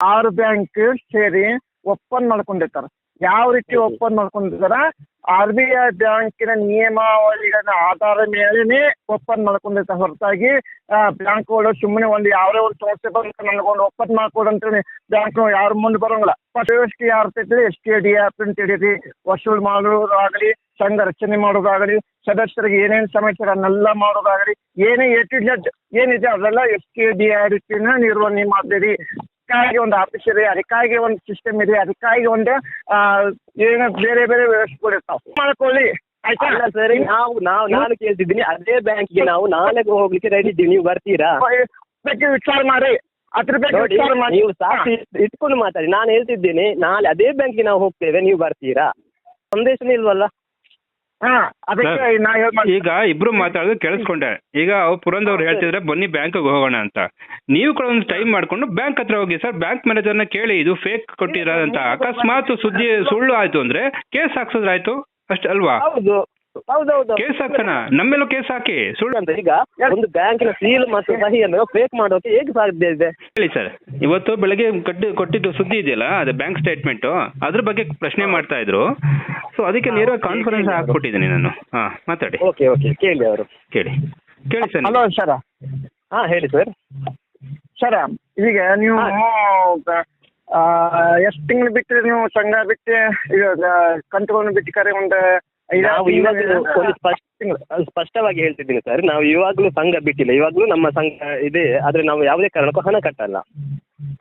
ಆರು ಬ್ಯಾಂಕ್ ಸೇರಿ ಒಪ್ಪನ್ ಮಾಡ್ಕೊಂಡಿರ್ತಾರ. ಯಾವ ರೀತಿ ಓಪನ್ ಮಾಡ್ಕೊಂಡಿರ್ತಾರ ಆರ್ ಬಿ ಐ ಬ್ಯಾಂಕಿನ ನಿಯಮಾವಳಿಗಳ ಆಧಾರ ಮೇಲೆನೆ ಒಪ್ಪನ್ ಮಾಡ್ಕೊಂಡಿರ್ತಾರ. ಹೊರತಾಗಿ ಬ್ಯಾಂಕ್ಗಳು ಸುಮ್ಮನೆ ಒಂದು ಯಾವ್ದೇ ಒಂದು ಸಮಸ್ಯೆ ಬಂದ್ರೆ ನನಗೊಂದು ಒಪ್ಪನ್ ಮಾಡ್ಕೊಡು ಅಂತೇಳಿ ಬ್ಯಾಂಕ್ ಯಾರು ಮುಂದೆ ಬರೋಂಗಿಲ್ಲ. First S T R S T D R ಅಂತ ಹಿಡೀರಿ ವಸೂಲ್ ಮಾಡೋದಾಗಲಿ ಸಂಘ ರಚನೆ ಮಾಡೋದಾಗಲಿ ಸದಸ್ಯರಿಗೆ ಏನೇನು ಸಮಸ್ಯೆ ಅದನ್ನೆಲ್ಲ ಮಾಡೋದಾಗಲಿ ಏನೇ ಎ ಟು ಜೆಡ್ ಏನಿದೆ ಅದೆಲ್ಲ ಎಸ್ ಕೆ ಡಿ ಆರ್ ಟಿನ ನಿರ್ವಹಣೆ ಮಾಡ್ತೀರಿ. ಅದಕ್ಕಾಗಿ ಒಂದು ಆಫೀಸ್ ಇದೆ ಅದಕ್ಕಾಗಿ ಒಂದು ಸಿಸ್ಟಮ್ ಇದೆ ಅದಕ್ಕಾಗಿ ಒಂದು ಏನ ಬೇರೆ ಬೇರೆ ವ್ಯವಸ್ಥೆಗಳಿರ್ತಾವೆ ಮಾಡ್ಕೊಳ್ಳಿ. ಆಯ್ತಾ? ಸರಿ ನಾವು ನಾವು ನಾನು ಕೇಳ್ತಿದ್ದೀನಿ ಅದೇ ಬ್ಯಾಂಕ್ಗೆ ನಾವು ನಾಳೆ ಹೋಗ್ಲಿಕ್ಕೆ ರೆಡಿ ಇದ್ದೀವಿ ನೀವು ಬರ್ತೀರಾ? ಬಗ್ಗೆ ವಿಚಾರ ಮಾಡಿ. ಅದ್ರ ಬಗ್ಗೆ ವಿಚಾರ ಮಾಡಿ. ನೀವು ಸಾಕ್ಷಿ ಇಟ್- ಇಟ್ಕೊಂಡು ಮಾತಾಡಿ. ನಾನು ಹೇಳ್ತಿದ್ದೇನೆ ನಾಳೆ ಅದೇ ಬ್ಯಾಂಕ್ಗೆ ನಾವು ಹೋಗ್ತೇವೆ ನೀವು ಬರ್ತೀರಾ? ಸಂದೇಶನೇ ಇಲ್ವಲ್ಲ? ಹಾ ಅದಕ್ಕೆ ನಾ ಹೇಳ್ ಮಾಡಿ ಈಗ ಇಬ್ರು ಮಾತಾಡೋದು ಕೇಳಿಸ್ಕೊಂಡೆ. ಈಗ ಅವ್ರು ಪುರಂದವ್ರು ಹೇಳ್ತಿದ್ರೆ ಬನ್ನಿ ಬ್ಯಾಂಕ್ಗೆ ಹೋಗೋಣ ಅಂತ. ನೀವು ಕೂಡ ಒಂದು ಟೈಮ್ ಮಾಡ್ಕೊಂಡು ಬ್ಯಾಂಕ್ ಹತ್ರ ಹೋಗಿ ಸರ್ ಬ್ಯಾಂಕ್ ಮ್ಯಾನೇಜರ್ನ ಕೇಳಿ ಇದು ಫೇಕ್ ಕೊಟ್ಟಿರ ಅಂತ ಅಕಸ್ಮಾತ್ ಸುದ್ದಿ ಸುಳ್ಳು ಆಯ್ತು ಅಂದ್ರೆ ಕೇಸ್ ಹಾಕ್ಸಿದ್ರಾಯ್ತು? ಅಷ್ಟೇ ಅಲ್ವಾ? ಹೌದು. ಹೌದೌದು ಕೇಸ್ ಹಾಕೋಣ ನಮ್ಮೆಲ್ಲೂ ಕೇಸ್ ಹಾಕಿ. ಸುಳ್ಳು. ಅಂತ ಈಗ ಒಂದು ಬ್ಯಾಂಕಿನ ಸೀಲ್ ಮತ್ತು ಸಹಿಯನ್ನು ಫೇಕ್ ಮಾಡೋಕೆ ಹೇಗೆ ಸಾಧ್ಯ ಇದೆ? ಹೇಳಿ ಸರ್ ಇವತ್ತು ಬೆಳಗ್ಗೆ ಕಟ್ಟಿ ಕೊಟ್ಟಿದ್ದು ಸುದ್ದಿ ಇದೆಯಲ್ಲ ಅದು ಬ್ಯಾಂಕ್ ಸ್ಟೇಟ್ಮೆಂಟ್ ಅದ್ರ ಬಗ್ಗೆ ಪ್ರಶ್ನೆ ಮಾಡ್ತಾ ಇದ್ರು. ಸೊ ಅದಕ್ಕೆ ನೇರ ಕಾನ್ಫರೆನ್ಸ್ ಹಾಕ್ಬಿಟ್ಟಿದ್ದೀನಿ ನಾನು. ಹಾ ಮಾತಾಡಿ. ಓಕೆ ಓಕೆ ಕೇಳಿ ಅವರು. ಕೇಳಿ. ಕೇಳಿ ಸರ್ ಹಲೋ ಸರ್ ಹಾ ಹೇಳಿ ಸರ್ ಸರ್ ಈಗ ನೀವು ಎಷ್ಟು ತಿಂಗಳು ಬಿಟ್ಟು ನೀವು ಸಂಘ ಬಿಟ್ಟು ಈಗ ಕಂತುಗಳನ್ನು ಬಿಟ್ಟು ಕರೆ ಒಂದು ನಾವು ಇವಾಗಲೂ ಒಂದು ಸ್ಪಷ್ಟ ಸ್ಪಷ್ಟವಾಗಿ ಹೇಳ್ತಿದ್ದೀನಿ ಸರ್. ನಾವು ಇವಾಗಲೂ ಸಂಘ ಬಿಟ್ಟಿಲ್ಲ. ಇವಾಗಲೂ ನಮ್ಮ ಸಂಘ ಇದೆ ಆದ್ರೆ ನಾವು ಯಾವುದೇ ಕಾರಣಕ್ಕೂ ಹಣ ಕಟ್ಟಲ್ಲ.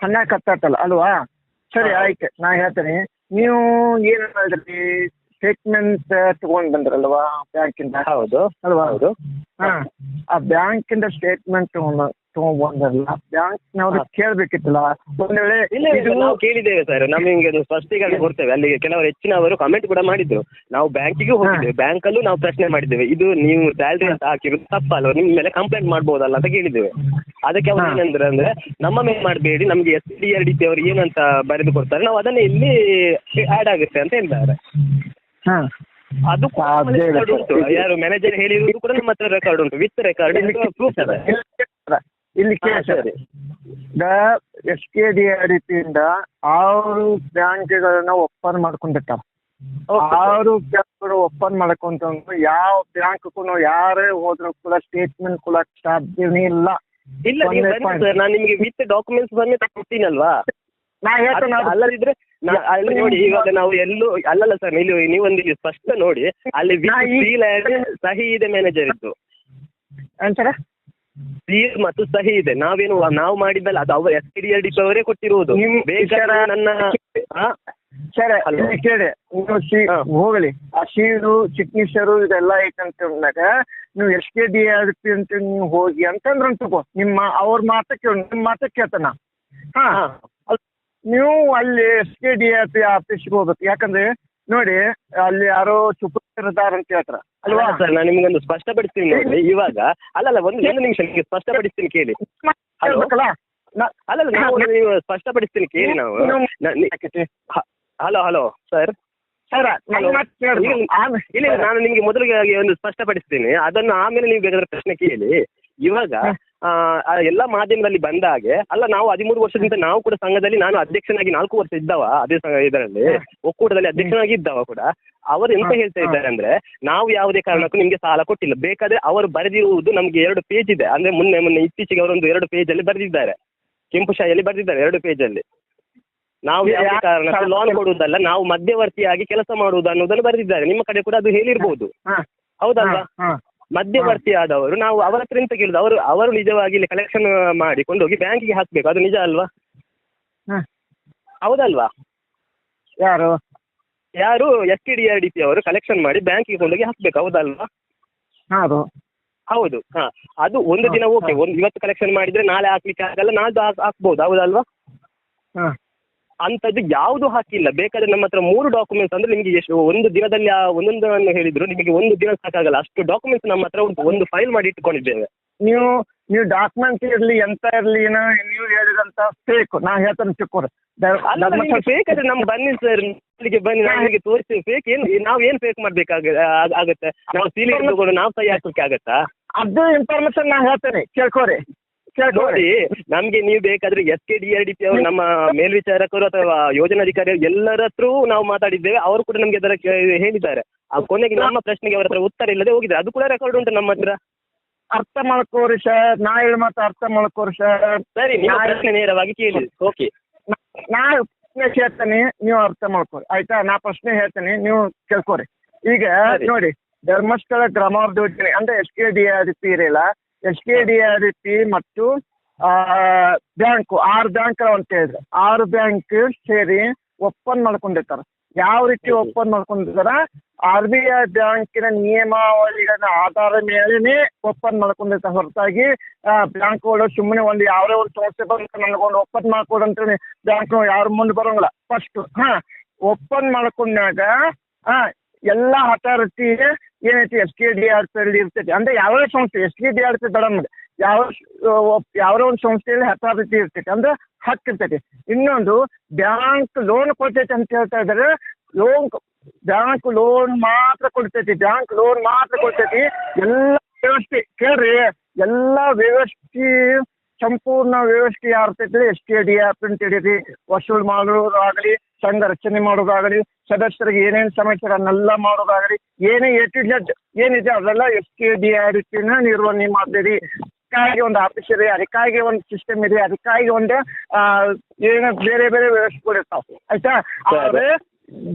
ಹಣ ಕಟ್ಟಲ್ಲ ಅಲ್ವಾ? ಸರಿ. ಆಯ್ತು. ನಾ ಹೇಳ್ತೇನೆ. ನೀವು ಏನು ಮಾಡಿದ್ರಿ? ಸ್ಟೇಟ್ಮೆಂಟ್ ತಗೊಂಡ್ ಬಂದ್ರಲ್ವಾ ಬ್ಯಾಂಕಿಂದ? ಹೌದು ಅಲ್ವಾ? ಹೌದು. ಹಾ. ಆ ಬ್ಯಾಂಕಿಂದ ಸ್ಟೇಟ್ಮೆಂಟ್ ತಗೊಂಡ್ ಬ್ಯಾಂಕ್ನವ್ರು. ಕೇಳ್ಬೇಕಿತ್ತಲ್ಲ? ಒಂದ್ ವೇಳೆ ಇಲ್ಲ ಇಲ್ಲ, ಇದು ನಾವು ಕೇಳಿದ್ದೇವೆ ಸರ್. ನಮಗೆ ಅದು ಸ್ಪಷ್ಟೀಕರಣ ಕೊಡ್ತೇವೆ. ಅಲ್ಲಿ ಕೆಲವರು ಹೆಚ್ಚಿನವರು ಕಮೆಂಟ್ ಕೂಡ ಮಾಡಿದ್ರು. ನಾವು ಬ್ಯಾಂಕಿಗೆ ಹೋಗಿದ್ದೇವೆ. ಬ್ಯಾಂಕಲ್ಲೂ ನಾವು ಪ್ರಶ್ನೆ ಮಾಡಿದ್ದೇವೆ. ಇದು ನೀವು ಸ್ಯಾಲ್ರಿ ಅಂತ ಹಾಕಿರೋದು ತಪ್ಪಲ್ಲ ನಿಮ್ಮ ಮೇಲೆ ಕಂಪ್ಲೇಂಟ್ ಮಾಡ್ಬೋದಲ್ಲ ಅಂತ ಕೇಳಿದ್ದೇವೆ. ಅದಕ್ಕೆ ಅವ್ರು. ಏನಂದ್ರೆ ಅಂದ್ರೆ ನಮ್ಮ ಮೇಲೆ ಮಾಡಬೇಡಿ. ನಮಗೆ S D R D C ಅವರು ಏನಂತ ಬರೆದು ಕೊಡ್ತಾರೆ. ನಾವು ಅದನ್ನ ಇಲ್ಲಿ ಆಡ್ ಆಗುತ್ತೆ ಅಂತ ಹೇಳ್ತಾರೆ. ಹಾ. ಅದು ಕೂಡ ರೆಕಾರ್ಡ್ ಉಂಟು. ಯಾರು ಮ್ಯಾನೇಜರ್ ಹೇಳಿರೋದು ಕೂಡ ನಮ್ಮ ಹತ್ರ ರೆಕಾರ್ಡ್ ಉಂಟು. ವಿತ್ ರೆಕಾರ್ಡ್ ಪ್ರೂಫ್ ಇದೆ ಇಲ್ಲಿ ಕೇಳ್ತಾರೆ ಕೇಳಿ ಸರಿ ಎಸ್ ಕೆ ಡಿ ಇಂದ ಆರು ಬ್ಯಾಂಕ್ಗಳನ್ನ ಓಪನ್ ಮಾಡ್ಕೊಂಡಿರ್ತಾರೆ. ಆರು ಬ್ಯಾಂಕ್ಗಳು ಓಪನ್ ಮಾಡ್ಕೊಂತ ಯಾವ ಬ್ಯಾಂಕ್ಗೂ ಯಾರೇ ಹೋದ್ರು ಕೂಡ ಸ್ಟೇಟ್ಮೆಂಟ್ ಕೊಡಕ್ ಸಾಧ್ಯನೇ ಇಲ್ಲ. ಇಲ್ಲ ನಾನು ನಿಮಗೆ ವಿತ್ ಡಾಕ್ಯುಮೆಂಟ್ಸ್ ಸಮೇತ ಕೊಡ್ತೀನಲ್ವಾ ಅಲ್ಲದಿದ್ರೆ ಅಲ್ಲಿ ನೋಡಿ ಇವಾಗ ನಾವು ಎಲ್ಲೂ ಅಲ್ಲಲ್ಲ ಸರ್ ಇಲ್ಲಿ ನೀವೊಂದು ಇಲ್ಲಿ ಸ್ಪಷ್ಟ ನೋಡಿ ಅಲ್ಲಿ ಸಹಿ ಇದೆ ಮ್ಯಾನೇಜರ್ ಇದ್ದು. ಸೀಲ್ ಮತ್ತು ಸಹಿ ಇದೆ ನಾವೇನು ನಾವು ಮಾಡಿದ್ದಲ್ಲ ಅದು ಅವರು ಎಸ್ ಡಿ ಡಿ ಅವರೇ ಕೊಟ್ಟಿರುವುದು ನಿಮ್ ಬೇಕಾದ್ರೆ ನನ್ನ ಹಾ? ಸರಿ Hello. ಇಲ್ಲಿ ಕೇಳಿ ನೀವು ಹಾ. ಹೋಗಲಿ ಆ ಸೀರು ಸಿಗ್ನೇಚರು ಇದೆಲ್ಲ ಐತಂತ ಅಂದಾಗ ನೀವು ಎಸ್ ಕೆ ಡಿ ಆಗುತ್ತೆ ಅಂತ ನೀವು ಹೋಗಿ ಅಂತಂದ್ರೆ ತಗೋ ನಿಮ್ಮ ಅವ್ರ ಮಾತ ಕೇಳ ನಿಮ್ಮ ಮಾತ ಕೇಳ್ತಾನ ಹಾ ಹಾ. ನೀವು ಅಲ್ಲಿ ಎಸ್ ಕೆ ಡಿ ಆಫೀಸ್ಗೆ ಹೋಗ್ಬೇಕು ಯಾಕಂದ್ರೆ ನೋಡಿ ಅಲ್ಲಿ ಯಾರೋ ಇದಾರ ಅಂತ ಹೇಳ್ತಾರ. ಅಲ್ವಾ? ಸರ್ ನಾನು ನಿಮ್ಗೊಂದು ಸ್ಪಷ್ಟಪಡಿಸ್ತೀನಿ ನೋಡಿ. ಇವಾಗ ಅಲ್ಲಲ್ಲ ಒಂದು ಒಂದು ನಿಮಿಷ ನಿಮಗೆ ಸ್ಪಷ್ಟಪಡಿಸ್ತೀನಿ ಕೇಳಿ. ಹಲೋ ಅಲ್ಲಲ್ಲ ನಾವು ನೀವು ಸ್ಪಷ್ಟಪಡಿಸ್ತೀನಿ ಕೇಳಿ ನಾವು ಹಲೋ ಹಲೋ ಸರ್. ಸರ್ ಇಲ್ಲ, ನಾನು ನಿಮಗೆ ಮೊದಲಿಗೆ ಒಂದು ಸ್ಪಷ್ಟಪಡಿಸ್ತೀನಿ. ಅದನ್ನು ಆಮೇಲೆ ನೀವು ಬೇಕಾದ್ರೆ ಪ್ರಶ್ನೆ ಕೇಳಿ. ಇವಾಗ ಎಲ್ಲ ಮಾಧ್ಯಮದಲ್ಲಿ ಬಂದ ಹಾಗೆ ಅಲ್ಲ ನಾವು ಹದಿಮೂರು ವರ್ಷದಿಂದ ನಾವು ಕೂಡ ಸಂಘದಲ್ಲಿ ನಾನು ಅಧ್ಯಕ್ಷನಾಗಿ ನಾಲ್ಕು ವರ್ಷ ಇದ್ದವ ಅದೇ ಸಂಘ ಇದರಲ್ಲಿ ಒಕ್ಕೂಟದಲ್ಲಿ ಅಧ್ಯಕ್ಷನಾಗಿ ಇದ್ದವ ಕೂಡ. ಅವರು ಎಂತ ಹೇಳ್ತಾ ಇದ್ದಾರೆ ಅಂದ್ರೆ ನಾವು ಯಾವುದೇ ಕಾರಣಕ್ಕೂ ನಿಮ್ಗೆ ಸಾಲ ಕೊಟ್ಟಿಲ್ಲ. ಬೇಕಾದ್ರೆ ಅವರು ಬರೆದಿರುವುದು ನಮ್ಗೆ ಎರಡು ಪೇಜ್ ಇದೆ. ಅಂದ್ರೆ ಮೊನ್ನೆ ಮೊನ್ನೆ ಇತ್ತೀಚೆಗೆ ಅವರೊಂದು ಎರಡು ಪೇಜ್ ಅಲ್ಲಿ ಬರೆದಿದ್ದಾರೆ. ಕೆಂಪು ಶಾಯಿಯಲ್ಲಿ ಬರೆದಿದ್ದಾರೆ ಎರಡು ಪೇಜ್ ಅಲ್ಲಿ. ನಾವು ಯಾವ ಯಾವುದೇ ಕಾರಣಕ್ಕೂ ಲೋನ್ ಕೊಡುವುದಲ್ಲ ನಾವು ಮಧ್ಯವರ್ತಿಯಾಗಿ ಕೆಲಸ ಮಾಡುವುದು ಅನ್ನೋದನ್ನು ಬರೆದಿದ್ದಾರೆ. ನಿಮ್ಮ ಕಡೆ ಕೂಡ ಅದು ಹೇಳಿರ್ಬೋದು. ಹೌದಲ್ಲ ಹೌದಲ್ವಾ? ಮಧ್ಯವರ್ತಿ ಆದವರು ನಾವು ಅವರ ಹತ್ರ ಎಂತ ಕೇಳುದು? ಅವರು ಅವರು ನಿಜವಾಗಿ ಇಲ್ಲಿ ಕಲೆಕ್ಷನ್ ಮಾಡಿ ಕೊಂಡೋಗಿ ಬ್ಯಾಂಕಿಗೆ ಹಾಕ್ಬೇಕು. ಅದು ನಿಜ ಅಲ್ವಾ? ಹೌದಲ್ವಾ? ಯಾರು? ಯಾರು? S T D R D P ಅವರು ಕಲೆಕ್ಷನ್ ಮಾಡಿ ಬ್ಯಾಂಕಿಗೆ ಕೊಂಡೋಗಿ ಹಾಕ್ಬೇಕು. ಹೌದಲ್ವಾ? ಹೌದು. ಹೌದು. ಹಾ. ಅದು ಒಂದು ದಿನ ಓಕೆ. ಒಂದು ಇವತ್ತು ಕಲೆಕ್ಷನ್ ಮಾಡಿದ್ರೆ ನಾಳೆ ಹಾಕ್ಲಿಕ್ಕೆ ಆಗಲ್ಲ ನಾಳ್ದು ಹಾಕ್ಬಹುದು ಹಾಕ್ಬೋದು. ಹೌದಲ್ವಾ? ಅಂತದ್ದು ಯಾವುದು ಹಾಕಿಲ್ಲ. ಬೇಕಾದ್ರೆ ನಮ್ಮ ಹತ್ರ ಮೂರು ಡಾಕ್ಯುಮೆಂಟ್ಸ್ ಅಂದ್ರೆ ನಿಮಗೆ ಎಷ್ಟು ಒಂದು ದಿನದಲ್ಲಿ ಆ ಒಂದೊಂದನ್ನು ಹೇಳಿದ್ರು ನಿಮಗೆ ಒಂದು ದಿನ ಸಾಕಾಗಲ್ಲ. ಅಷ್ಟು ಡಾಕ್ಯುಮೆಂಟ್ಸ್ ನಮ್ಮ ಹತ್ರ ಉಂಟು. ಒಂದು ಫೈಲ್ ಮಾಡಿ ಇಟ್ಕೊಂಡಿದ್ದೇವೆ ನೀವು ನೀವು ಡಾಕ್ಯುಮೆಂಟ್ಸ್ ಇರ್ಲಿ ಎಂತ ಇರ್ಲಿ ನೀವು ಹೇಳಿದಂತ ಫೇಕ್ ನಾ ಹೇಳ್ತೇನೆ ಚಿಕ್ಕೋರು. ಫೇಕ್ ನಿಮಗೆ ಬೇಕಾದ್ರೆ ನಮ್ ಬನ್ನಿ ಸರ್ ಇಲ್ಲಿಗೆ ಬನ್ನಿ ನಮಗೆ ತೋರಿಸ್ತೀವಿ. ಫೇಕ್ ಏನು ನಾವ್ ಏನ್ ಫೇಕ್ ಮಾಡ್ಬೇಕಾಗ ಆಗುತ್ತೆ? ನಾವು ಸೀಲಿಂಗ್ ತಗೊಂಡು ನಾವು ಸಹಿ ಹಾಕ್ಲಿಕ್ಕೆ ಆಗತ್ತಾ? ಅದು ಇನ್ಫಾರ್ಮೇಶನ್ ನಾ ಹೇಳ್ತೇನೆ ಕೇಳ್ಕೋರಿ. ನೋಡಿ ನಮ್ಗೆ ನೀವು ಬೇಕಾದ್ರೆ S K D R D P ಅವರು ನಮ್ಮ ಮೇಲ್ವಿಚಾರಕರು ಅಥವಾ ಯೋಜನಾಧಿಕಾರಿ ಎಲ್ಲರ ಹತ್ರ ನಾವು ಮಾತಾಡಿದ್ದೇವೆ. ಅವರು ಕೂಡ ನಮ್ಗೆ ಅದರ ಕೆ- ಹೇಳಿದ್ದಾರೆ. ಆ ಕೊನೆಗೆ ನಮ್ಮ ಪ್ರಶ್ನೆಗೆ ಅವರ ಹತ್ರ ಉತ್ತರ ಇಲ್ಲದೆ ಹೋಗಿದ್ದಾರೆ ಅದು ಕೂಡ ರೆಕಾರ್ಡ್ ಉಂಟು ನಮ್ಮ ಹತ್ರ. ಅರ್ಥ ಮಾಡ್ಕೋರಿ ಸರ್. ನಾ ಹೇಳಿ ಮಾತು ಅರ್ಥ ಮಾಡ್ಕೋರಿ ಸರ್. ಸರಿ ನಿಮ್ಮ ಪ್ರಶ್ನೆ ನೇರವಾಗಿ ಕೇಳಿ. ಓಕೆ ನಾ ಪ್ರಶ್ನೆ ಕೇಳ್ತೇನೆ ನೀವು ಅರ್ಥ ಮಾಡ್ಕೊರಿ ಆಯ್ತಾ? ನಾ ಪ್ರಶ್ನೆ ಹೇಳ್ತೇನೆ. ನೀವು ಕೇಳ್ಕೊರಿ. ಈಗ ಸರಿ. ನೋಡಿ ಧರ್ಮಸ್ಥಳ ಗ್ರಾಮಾಭಿವೃದ್ಧಿ ಅಂದ್ರೆ S K D R P ಇರಲ್ಲ S K D R P ಮತ್ತು ಬ್ಯಾಂಕು ಆರು ಬ್ಯಾಂಕ್ ಅಂತ ಹೇಳಿದ್ರೆ. ಆರು ಬ್ಯಾಂಕ್ ಸೇರಿ ಒಪ್ಪಂದ ಮಾಡ್ಕೊಂಡಿರ್ತಾರ. ಯಾವ ರೀತಿ ಓಪನ್ ಒಪ್ಪಂದ ಮಾಡ್ಕೊಂಡಿರ್ತಾರ ಆರ್ ಬಿ ಐ ಬ್ಯಾಂಕಿನ ನಿಯಮಾವಳಿಗಳ ಆಧಾರದ ಮೇಲೆ ಒಪ್ಪಂದ ಮಾಡ್ಕೊಂಡಿರ್ತಾರೆ. ಹೊರತಾಗಿ ಬ್ಯಾಂಕ್ಗಳು ಸುಮ್ಮನೆ ಒಂದು ಯಾವ್ದೇ ಒಂದು ಸಮಸ್ಯೆ ಬಂದ್ರೆ ನನಗೊಂದು ಒಪ್ಪಂದ ಮಾಡ್ಕೊಡು ಅಂತೇಳಿ ಬ್ಯಾಂಕ್ ಯಾರು ಮುಂದೆ ಬರೋಂಗಿಲ್ಲ. ಫಸ್ಟ್ ಹಾ ಒಪ್ಪಂದ ಮಾಡ್ಕೊಂಡಾಗ ಹಾ ಎಲ್ಲ ಅಥಾರಿಟಿ ಏನೈತಿ S K D R P ಇರ್ತೈತಿ. ಅಂದ್ರೆ ಯಾವ್ಯಾವ ಸಂಸ್ಥೆ S K D R P ಯಾವ, ಯಾವ್ದೋ ಒಂದು ಸಂಸ್ಥೆಯಲ್ಲಿ ಅಥಾರಿಟಿ ಇರ್ತೈತಿ. ಅಂದ್ರೆ ಹಕ್ ಇರ್ತೈತಿ. ಇನ್ನೊಂದು ಬ್ಯಾಂಕ್ ಲೋನ್ ಕೊಡ್ತೈತಿ ಅಂತ ಹೇಳ್ತಾ ಇದ್ರೆ. ಲೋನ್ ಬ್ಯಾಂಕ್ ಲೋನ್ ಮಾತ್ರ ಕೊಡ್ತೈತಿ. ಬ್ಯಾಂಕ್ ಲೋನ್ ಮಾತ್ರ ಕೊಡ್ತೈತಿ. ಎಲ್ಲ ವ್ಯವಸ್ಥೆ, ಕೇಳ್ರಿ. ಎಲ್ಲ ವ್ಯವಸ್ಥೆ ಸಂಪೂರ್ಣ ವ್ಯವಸ್ಥೆ ಯಾರ್ತೈತಿ ಎಸ್ ಟಿ ಡಿ ಅಂತ ಹೇಳಿರಿ ವಸೂಲ್ ಮಾಡೋದಾಗಲಿ ಸಂಘ ರಚನೆ ಮಾಡೋದಾಗಲಿ ಸದಸ್ಯರಿಗೆ ಏನೇನು ಸಮಸ್ಯೆ ಅದನ್ನೆಲ್ಲ ಮಾಡೋದಾಗಲಿ ಏನೇ ಎ ಟು ಜಡ್ ಏನಿದೆ ಅದೆಲ್ಲ ಎಸ್ ಕೆ ಡಿ ಆರ್ ನಿರ್ವಹಣೆ ಮಾಡ್ತೀರಿ. ಅದಕ್ಕಾಗಿ ಒಂದು ಆಫೀಸ್ ಇದೆ ಅದಕ್ಕಾಗಿ ಒಂದು ಸಿಸ್ಟಮ್ ಇದೆ ಅದಕ್ಕಾಗಿ ಒಂದು ಆ, ಏನೋ ಬೇರೆ ಬೇರೆ ವ್ಯವಸ್ಥೆಗಳು ಇರ್ತಾವೆ. ಆಯ್ತಾ? ಆದ್ರೆ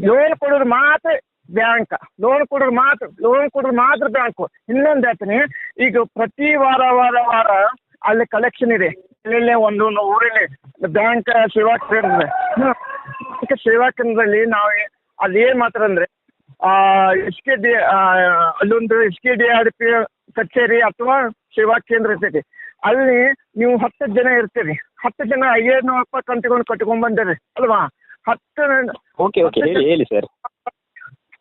ಲೋನ್ ಕೊಡೋದು ಮಾತ್ರ ಬ್ಯಾಂಕ್ ಲೋನ್ ಕೊಡೋದು ಮಾತ್ರ ಲೋನ್ ಕೊಡೋದು ಮಾತ್ರ ಬ್ಯಾಂಕ್ ಇನ್ನೊಂದು ಹೇಳ್ತೀನಿ ಈಗ ಪ್ರತಿ ವಾರ ವಾರ ವಾರ ಅಲ್ಲಿ ಕಲೆಕ್ಷನ್ ಇದೆ. ಇಲ್ಲೇ ಒಂದು ಊರಲ್ಲಿ ಬ್ಯಾಂಕ್ ಸೇವಾ ಕೇಂದ್ರ ಬ್ಯಾಂಕ್ ಸೇವಾ ಕೇಂದ್ರದಲ್ಲಿ ನಾವು ಅಲ್ಲಿ ಏನ್ ಮಾತ್ರ ಅಂದ್ರೆ ಎಸ್ ಕೆ ಡಿ ಅಲ್ಲೊಂದು S K D R P ಕಚೇರಿ ಅಥವಾ ಸೇವಾ ಕೇಂದ್ರ ಇರ್ತೈತಿ. ಅಲ್ಲಿ ನೀವು ಹತ್ತು ಜನ ಇರ್ತೀರಿ. ಹತ್ತು ಜನ ಐನೂರು ರೂಪಾಯಿ ಕಂತುಕೊಂಡು ಕಟ್ಕೊಂಡ್ ಬಂದಿರಿ ಅಲ್ವಾ? ಹತ್ತು ಓಕೆ ಓಕೆ ಹೇಳಿ ಹೇಳಿ ಸರ್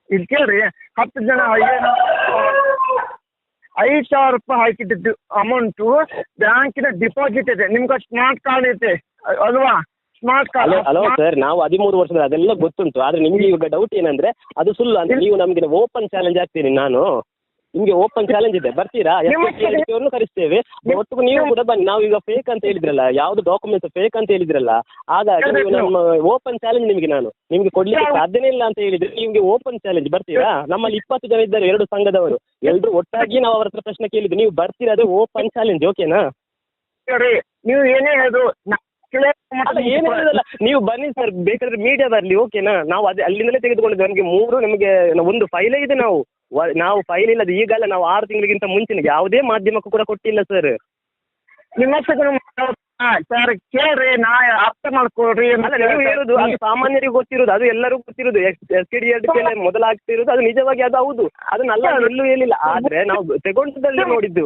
ಇಲ್ಲಿ ಕೇಳ್ರಿ. ಹತ್ತು ಜನ ಐನೂರು ಐದು ಸಾವಿರ ರೂಪಾಯಿ ಹಾಕಿದ್ದು ಅಮೌಂಟು ಬ್ಯಾಂಕಿನ ಡಿಪಾಸಿಟ್ ಇದೆ. ನಿಮ್ಗೆ ಸ್ಮಾರ್ಟ್ ಕಾರ್ಡ್ ಇದೆ. ಅಲ್ವಾ? ಸ್ಮಾರ್ಟ್ ಕಾರ್ಡ್ ಹಲೋ ಸರ್ ನಾವು ಹದಿಮೂರು ವರ್ಷದ ಅದೆಲ್ಲ ಗೊತ್ತುಂಟು. ಆದ್ರೆ ನಿಮ್ಗೆ ಈಗ ಡೌಟ್ ಏನಂದ್ರೆ ಅದು ಸುಳ್ಳು ಅಂತ. ನೀವು ನಮ್ಗೆ ಓಪನ್ ಚಾಲೆಂಜ್ ಹಾಕ್ತೀನಿ ನಾನು. ನಿಮ್ಗೆ ಓಪನ್ ಚಾಲೆಂಜ್ ಇದೆ. ಬರ್ತೀರಾ? ಅವ್ರನ್ನು ಕರೆಸ್ತೇವೆ. ಒಟ್ಟಿಗೆ ನೀವು ಕೂಡ ಬನ್ನಿ. ನಾವು ಈಗ ಫೇಕ್ ಅಂತ ಹೇಳಿದ್ರಲ್ಲ ಯಾವ್ದು ಡಾಕ್ಯುಮೆಂಟ್ಸ್ ಫೇಕ್ ಅಂತ ಹೇಳಿದ್ರಲ್ಲ ಹಾಗಾಗಿ ನೀವು ನಮ್ಮ ಓಪನ್ ಚಾಲೆಂಜ್ ನಿಮ್ಗೆ ನಾನು. ನಿಮ್ಗೆ ಕೊಡ್ಲಿಕ್ಕೆ ಸಾಧ್ಯನೇ ಇಲ್ಲ ಅಂತ ಹೇಳಿದ್ರೆ ನಿಮ್ಗೆ ಓಪನ್ ಚಾಲೆಂಜ್ ಬರ್ತೀರಾ? ನಮ್ಮಲ್ಲಿ ಇಪ್ಪತ್ತು ಜನ ಇದ್ದಾರೆ ಎರಡು ಸಂಘದವರು. ಎಲ್ರು ಒಟ್ಟಾಗಿ ನಾವು ಅವ್ರ ಹತ್ರ ಪ್ರಶ್ನೆ ಕೇಳಿದ್ದು. ನೀವು ಬರ್ತೀರಾ? ಅದು ಓಪನ್ ಚಾಲೆಂಜ್ ಓಕೆನಾ ನೀವು ಏನೇ ಹೇಳಿದ್ರು ನಾ- ಏನು ಹೇಳೋದಲ್ಲ ನೀವು ಬನ್ನಿ ಸರ್ ಬೇಕಾದ್ರೆ ಮೀಡಿಯಾ ಬರಲಿ ಓಕೆನಾ ನಾವು ಅದೇ ಅಲ್ಲಿಂದಲೇ ತೆಗೆದುಕೊಂಡಿದ್ದೆ. ನಮಗೆ ಮೂರು ನಮಗೆ ಒಂದು ಫೈಲೇ ಇದೆ ನಾವು. ವ- ನಾವು ಫೈಲ್ ಇಲ್ಲದೆ ಈಗಲ್ಲ ನಾವು ಆರು ತಿಂಗಳಿಗಿಂತ ಮುಂಚಿನ ಯಾವುದೇ ಮಾಧ್ಯಮಕ್ಕೂ ಕೂಡ ಕೊಟ್ಟಿಲ್ಲ ಸರ್ ನಿಮ್ಮ ಸರ್ ಕೇಳ್ರಿ ನಾ ಅರ್ಥ ಮಾಡ್ಕೊಳ್ರಿ ಅಂತ ಅಲ್ಲ ನೀವು ಹೇಳುದು ಅದು ಸಾಮಾನ್ಯರಿಗೆ ಗೊತ್ತಿರೋದು ಅದು ಎಲ್ಲರೂ ಗೊತ್ತಿರೋದು ಎಸ್ ಕೆ ಡಿ ಎರಡು ಕೆಲವು ಆಗ್ತಿರೋದು ಅದು ನಿಜವಾಗಿ ಅದು ಹೌದು. ಅದನ್ನೆಲ್ಲ ಎಲ್ಲೂ ಹೇಳಿಲ್ಲ. ಆದ್ರೆ ನಾವು ತಗೊಂಡದಲ್ಲಿ ನೋಡಿದ್ದು.